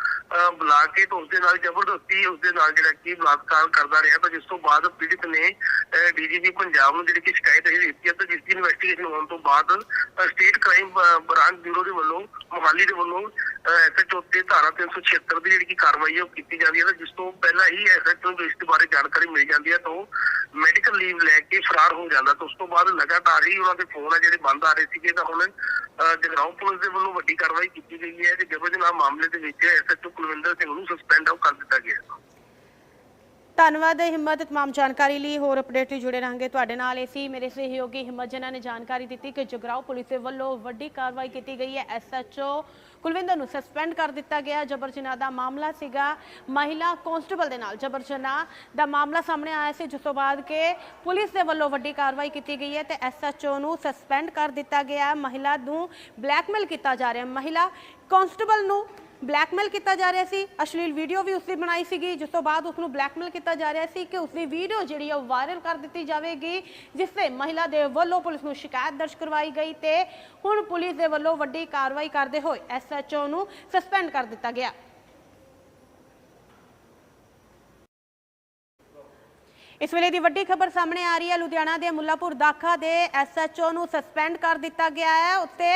ਬੁਲਾ ਕੇ ਤੇ ਉਸ ਦੇ ਨਾਲ ਜ਼ਬਰਦਸਤੀ ਉਸ ਦੇ ਨਾਲ ਜਿਹੜਾ ਕਿ ਬਲਾਤਕਾਰ ਕਰਦਾ ਰਿਹਾ ਤਾਂ ਜਿਸ ਤੋਂ ਬਾਅਦ ਪੀੜਿਤ ਨੇ ਡੀਜੀਪੀ ਪੰਜਾਬ ਨੂੰ ਜਿਹੜੀ ਕਿ ਸ਼ਿਕਾਇਤ ਇਹ ਦਿੱਤੀ ਹੈ ਤੇ ਜਿਸ ਦੀ ਇਨਵੈਸਟੀਗੇਸ਼ਨ ਹੋਣ ਤੋਂ ਬਾਅਦ ਸਟੇਟ ਕ੍ਰਾਈਮ ਬ੍ਰਾਂਚ ਬਿਊਰੋ ਦੇ ਵੱਲੋਂ ਮੁਹਾਲੀ ਦੇ ਵੱਲੋਂ ਐਸਐਚਓ ਤੇ ਧਾਰਾ 376 ਦੀ ਜਿਹੜੀ ਕਿ ਕਾਰਵਾਈ ਹੈ ਉਹ ਕੀਤੀ ਜਾਂਦੀ ਹੈ ਤਾਂ ਜਿਸ ਤੋਂ ਪਹਿਲਾਂ ਹੀ ਐਸਐਚਓ ਨੂੰ ਇਸ ਦੇ ਬਾਰੇ ਜਾਣਕਾਰੀ ਮਿਲ ਜਾਂਦੀ ਹੈ ਤਾਂ ਉਹ ਮੈਡੀਕਲ ਲੀਵ ਲੈ ਕੇ ਫਰਾਰ ਹੋ ਜਾਂਦਾ ਤਾਂ ਉਸ ਤੋਂ ਬਾਅਦ ਲਗਾਤਾਰ ਹੀ ਉਹਨਾਂ ਦੇ ਫੋਨ ਆ ਜਿਹੜੇ ਬੰਦ ਆ ਰਹੇ ਸੀਗੇ ਤਾਂ ਹੁਣ ਅਹ, ਜਗਰਾਉਂ ਪੁਲਿਸ ਦੇ ਵੱਲੋਂ ਵੱਡੀ ਕਾਰਵਾਈ ਕੀਤੀ ਗਈ ਹੈ ਤੇ ਜਬਰ ਜਨਾਹ ਮਾਮਲੇ ਦੇ ਵਿੱਚ ਐਸਐਚਓ ਕੁਲਵਿੰਦਰ ਸਿੰਘ ਨੂੰ ਸਸਪੈਂਡ ਕਰ ਦਿੱਤਾ ਗਿਆ। ਧੰਨਵਾਦ, ਹਿੰਮਤ, ਤਮਾਮ ਜਾਣਕਾਰੀ ਲਈ ਹੋਰ ਅਪਡੇਟ ਲਈ ਜੁੜੇ ਰਹਾਂਗੇ ਤੁਹਾਡੇ ਨਾਲ। ਏਸੀ ਮੇਰੇ ਸਹਿਯੋਗੀ ਹਿੰਮਤ ਜਨਾਂ ਨੇ ਜਾਣਕਾਰੀ ਦਿੱਤੀ ਕਿ ਜਗਰਾਉਂ ਪੁਲਿਸ ਵੱਲੋਂ ਵੱਡੀ ਕਾਰਵਾਈ ਕੀਤੀ ਗਈ ਹੈ। ਐਸਐਚਓ ਕੁਲਵਿੰਦਰ ਨੂੰ ਸਸਪੈਂਡ ਕਰ ਦਿੱਤਾ ਗਿਆ। ਜਬਰ ਜਨਾਹ ਦਾ ਮਾਮਲਾ ਸੀਗਾ ਮਹਿਲਾ ਕਾਂਸਟੇਬਲ ਦੇ ਨਾਲ। ਜਬਰ ਜਨਾਹ ਦਾ ਮਾਮਲਾ ਸਾਹਮਣੇ ਆਇਆ ਸੀ, ਜਿਸ ਤੋਂ ਬਾਅਦ ਕਿ ਪੁਲਿਸ ਦੇ ਵੱਲੋਂ ਵੱਡੀ ਕਾਰਵਾਈ ਕੀਤੀ ਗਈ ਹੈ ਤੇ ਐਸਐਚਓ ਨੂੰ ਸਸਪੈਂਡ ਕਰ ਦਿੱਤਾ ਗਿਆ। ਮਹਿਲਾ ਨੂੰ ਬਲੈਕਮੇਲ ਕੀਤਾ ਜਾ ਰਿਹਾ। ਮਹਿਲਾ ਕਾਂਸਟੇਬਲ ਨੂੰ ਬਲੈਕਮੇਲ ਕੀਤਾ ਜਾ ਰਿਹਾ ਸੀ। ਅਸ਼ਲੀਲ ਵੀਡੀਓ ਵੀ ਉਸਦੀ ਬਣਾਈ ਸੀਗੀ, ਜਿਸ ਤੋਂ ਬਾਅਦ ਉਸ ਨੂੰ ਬਲੈਕਮੇਲ ਕੀਤਾ ਜਾ ਰਿਹਾ ਸੀ ਕਿ ਉਸਦੀ ਵੀਡੀਓ ਜਿਹੜੀ ਆ ਉਹ ਵਾਇਰਲ ਕਰ ਦਿੱਤੀ ਜਾਵੇਗੀ, ਜਿਸ ਤੇ ਮਹਿਲਾ ਦੇ ਵੱਲੋਂ ਪੁਲਿਸ ਨੂੰ ਸ਼ਿਕਾਇਤ ਦਰਜ ਕਰਵਾਈ ਗਈ ਤੇ ਹੁਣ ਪੁਲਿਸ ਦੇ ਵੱਲੋਂ ਵੱਡੀ ਕਾਰਵਾਈ ਕਰਦੇ ਹੋਏ ਐਸਐਚਓ ਨੂੰ ਸਸਪੈਂਡ ਕਰ ਦਿੱਤਾ ਗਿਆ। ਇਸ ਵੇਲੇ ਦੀ ਵੱਡੀ ਖਬਰ ਸਾਹਮਣੇ ਆ ਰਹੀ ਹੈ। ਲੁਧਿਆਣਾ ਦੇ ਮੁੱਲਾਪੁਰ ਦਾਖਾ ਦੇ ਐਸਐਚਓ ਨੂੰ ਸਸਪੈਂਡ ਕਰ ਦਿੱਤਾ ਗਿਆ ਹੈ। ਉੱਤੇ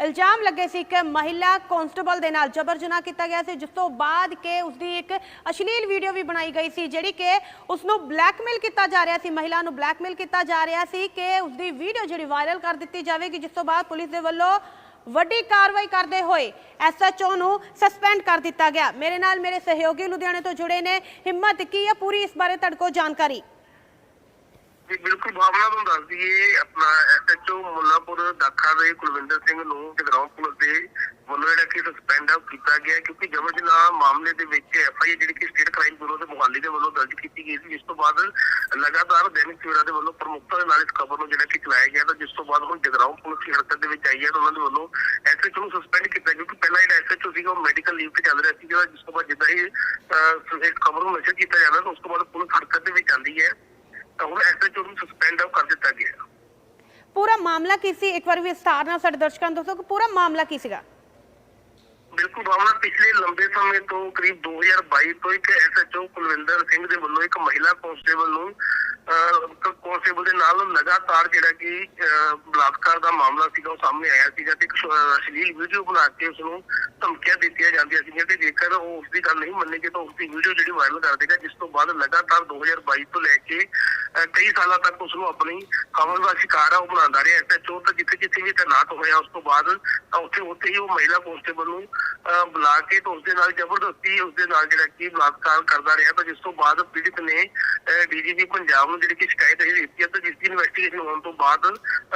ਇਲਜ਼ਾਮ ਲੱਗੇ ਸੀ ਕਿ ਮਹਿਲਾ ਕਾਂਸਟੇਬਲ ਦੇ ਨਾਲ ਜਬਰ ਜਨਾਹ ਕੀਤਾ ਗਿਆ ਸੀ, ਜਿਸ ਤੋਂ ਬਾਅਦ ਕਿ ਉਸ ਦੀ ਇੱਕ ਅਸ਼ਲੀਲ ਵੀਡੀਓ ਵੀ ਬਣਾਈ ਗਈ ਸੀ, ਜਿਹੜੀ ਕਿ ਉਸ ਨੂੰ ਬਲੈਕਮੇਲ ਕੀਤਾ ਜਾ ਰਿਹਾ ਸੀ। ਮਹਿਲਾ ਨੂੰ ਬਲੈਕਮੇਲ ਕੀਤਾ ਜਾ ਰਿਹਾ ਸੀ ਕਿ ਉਸ ਦੀ ਵੀਡੀਓ ਜਿਹੜੀ ਵਾਇਰਲ ਕਰ ਦਿੱਤੀ ਜਾਵੇਗੀ, ਜਿਸ ਤੋਂ ਬਾਅਦ ਪੁਲਿਸ ਦੇ ਵੱਲੋਂ ਵੱਡੀ ਕਾਰਵਾਈ ਕਰਦੇ ਹੋਏ ਐਸਐਚਓ ਨੂੰ ਸਸਪੈਂਡ ਕਰ ਦਿੱਤਾ ਗਿਆ। ਮੇਰੇ ਨਾਲ ਮੇਰੇ ਸਹਿਯੋਗੀ ਲੁਧਿਆਣੇ ਤੋਂ ਜੁੜੇ ਨੇ। ਹਿੰਮਤ ਕੀ ਹੈ ਪੂਰੀ ਇਸ ਬਾਰੇ ਤੁਹਾਡੇ ਕੋਲ ਜਾਣਕਾਰੀ? ਜੀ ਬਿਲਕੁਲ ਭਾਵਨਾ ਨੂੰ ਦੱਸ ਦਈਏ ਆਪਣਾ ਐਸਐਚਓ ਮੁੱਲਾਪੁਰ ਦਾਖਾ ਦੇ ਕੁਲਵਿੰਦਰ ਸਿੰਘ ਨੂੰ ਜਗਰਾਉਂ ਪੁਲਿਸ ਦੇ ਵੱਲੋਂ ਜਿਹੜਾ ਕਿ ਸਸਪੈਂਡ ਕੀਤਾ ਗਿਆ ਕਿਉਂਕਿ ਜਬਰ ਜਨਾਹ ਮਾਮਲੇ ਦੇ ਵਿੱਚ ਐਫਆਈਆਰ ਜਿਹੜੀ ਕਿ ਸਟੇਟ ਕ੍ਰਾਈਮ ਬਿਊਰੋ ਦੇ ਮੁਹਾਲੀ ਦੇ ਵੱਲੋਂ ਦਰਜ ਕੀਤੀ ਗਈ ਸੀ ਜਿਸ ਤੋਂ ਬਾਅਦ ਲਗਾਤਾਰ ਦੈਨਿਕ ਸਵੇਰਾ ਦੇ ਵੱਲੋਂ ਪ੍ਰਮੁੱਖਤਾ ਦੇ ਨਾਲ ਇਸ ਖਬਰ ਨੂੰ ਜਿਹੜਾ ਕਿ ਚਲਾਇਆ ਗਿਆ ਤਾਂ ਜਿਸ ਤੋਂ ਬਾਅਦ ਹੁਣ ਜਗਰਾਉਂ ਪੁਲਿਸ ਦੀ ਹਰਕਤ ਦੇ ਵਿੱਚ ਆਈ ਹੈ ਤਾਂ ਉਹਨਾਂ ਦੇ ਵੱਲੋਂ ਐਸਐਚਓ ਨੂੰ ਸਸਪੈਂਡ ਕੀਤਾ ਕਿਉਂਕਿ ਪਹਿਲਾਂ ਜਿਹੜਾ ਐਸਐਚਓ ਸੀਗਾ ਉਹ ਮੈਡੀਕਲ ਲੀਵ ਤੇ ਚੱਲ ਰਿਹਾ ਸੀ ਜਿਹੜਾ ਜਿਸ ਤੋਂ ਬਾਅਦ ਜਿੱਦਾਂ ਹੀ ਅਹ, ਇਸ ਖਬਰ ਨੂੰ ਨਸ਼ਰ ਕੀਤਾ ਜਾਂਦਾ ਤਾਂ ਉਸ ਤੋਂ ਬਾਅਦ ਪੁਲਿਸ ਹਰਕਤ ਦੇ ਵਿੱਚ ਆਉਂਦੀ ਹੈ। ਤਾਂ ਹੁਣ ਐਸਐਚਓ ਨੂੰ ਸਸਪੈਂਡ ਕਰ ਦਿੱਤਾ ਗਿਆ। ਪੂਰਾ ਮਾਮਲਾ ਕੀ ਸੀ? ਇੱਕ ਵਾਰ ਵਿਸਥਾਰ ਨਾਲ ਸਾਡੇ ਦਰਸ਼ਕਾਂ ਨੂੰ ਦੱਸੋ ਕਿ ਪੂਰਾ ਮਾਮਲਾ ਕੀ ਸੀਗਾ? ਬਿਲਕੁਲ ਭਾਵਨਾ ਪਿਛਲੇ ਲੰਬੇ ਸਮੇਂ ਤੋਂ ਕਰੀਬ 2022 ਤੋਂ ਇੱਕ ਐਸਐਚਓ ਕੁਲਵਿੰਦਰ ਸਿੰਘ ਦੇ ਵੱਲੋਂ ਇੱਕ ਮਹਿਲਾ ਕਾਂਸਟੇਬਲ ਨੂੰ ਕਾਂਸਟੇਬਲ ਦੇ ਨਾਲ ਲਗਾਤਾਰ ਜਿਹੜਾ ਕਿ ਬਲਾਤਕਾਰ ਦਾ ਮਾਮਲਾ ਸੀਗਾ ਉਹ ਸਾਹਮਣੇ ਆਇਆ ਸੀਗਾ ਤੇ ਇੱਕ ਅਸ਼ਲੀਲ ਵੀਡੀਓ ਬਣਾ ਕੇ ਉਸ ਨੂੰ ਧਮਕੀਆਂ ਦਿੱਤੀਆਂ ਜਾਂਦੀਆਂ ਸੀਗੀਆਂ ਤੇ ਜੇਕਰ ਉਹ ਉਸ ਦੀ ਗੱਲ ਨਹੀਂ ਮੰਨੇਗੀ ਤਾਂ ਉਸ ਦੀ ਵੀਡੀਓ ਜਿਹੜੀ ਵਾਇਰਲ ਕਰ ਦੇਗਾ ਜਿਸ ਤੋਂ ਬਾਅਦ ਲਗਾਤਾਰ 2022 ਤੋਂ ਲੈ ਕੇ ਅਹ, ਕਈ ਸਾਲਾਂ ਤੱਕ ਉਸ ਨੂੰ ਆਪਣੀ ਖਬਰ ਦਾ ਸ਼ਿਕਾਰ ਆ ਉਹ ਬਣਾਉਂਦਾ ਰਿਹਾ ਐਸਐਚਓ ਤਾਂ ਜਿੱਥੇ ਜਿੱਥੇ ਵੀ ਤੈਨਾਤ ਹੋਇਆ ਉਸ ਤੋਂ ਬਾਅਦ ਤਾਂ ਉੱਥੇ ਉੱਥੇ ਹੀ ਉਹ ਮਹਿਲਾ ਕਾਂਸਟੇਬਲ ਨੂੰ ਬੁਲਾ ਕੇ ਤੇ ਉਸ ਦੇ ਨਾਲ ਜ਼ਬਰਦਸਤੀ ਉਸ ਦੇ ਨਾਲ ਜਿਹੜਾ ਕਿ ਬਲਾਤਕਾਰ ਕਰਦਾ ਰਿਹਾ ਤਾਂ ਜਿਸ ਤੋਂ ਬਾਅਦ ਪੀੜਿਤ ਨੇ ਡੀਜੀਪੀ ਪੰਜਾਬ ਨੂੰ ਜਿਹੜੀ ਕਿ ਸ਼ਿਕਾਇਤ ਇਹ ਦਿੱਤੀ ਹੈ ਤਾਂ ਜਿਸ ਦੀ ਇਨਵੈਸਟੀਗੇਸ਼ਨ ਹੋਣ ਤੋਂ ਬਾਅਦ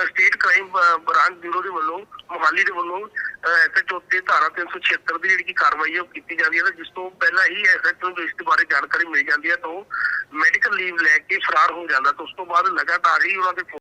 ਸਟੇਟ ਕ੍ਰਾਈਮ ਬ੍ਰਾਂਚ ਬਿਊਰੋ ਦੇ ਵੱਲੋਂ, ਮੁਹਾਲੀ ਦੇ ਵੱਲੋਂ ਐਸਐਚਓ ਤੇ ਧਾਰਾ 376 ਦੀ ਜਿਹੜੀ ਕਿ ਕਾਰਵਾਈ ਹੈ ਉਹ ਕੀਤੀ ਜਾਂਦੀ ਹੈ ਤੇ ਜਿਸ ਤੋਂ ਪਹਿਲਾਂ ਹੀ ਐਸਐਚਓ ਨੂੰ ਇਸ ਬਾਰੇ ਜਾਣਕਾਰੀ ਮਿਲ ਜਾਂਦੀ ਹੈ ਤਾਂ ਉਹ ਮੈਡੀਕਲ ਲੀਵ ਲੈ ਕੇ ਫਰਾਰ ਹੋ ਜਾਂਦਾ ਤੇ ਉਸ ਤੋਂ ਬਾਅਦ ਲਗਾਤਾਰ ਹੀ ਉਹਨਾਂ ਦੇ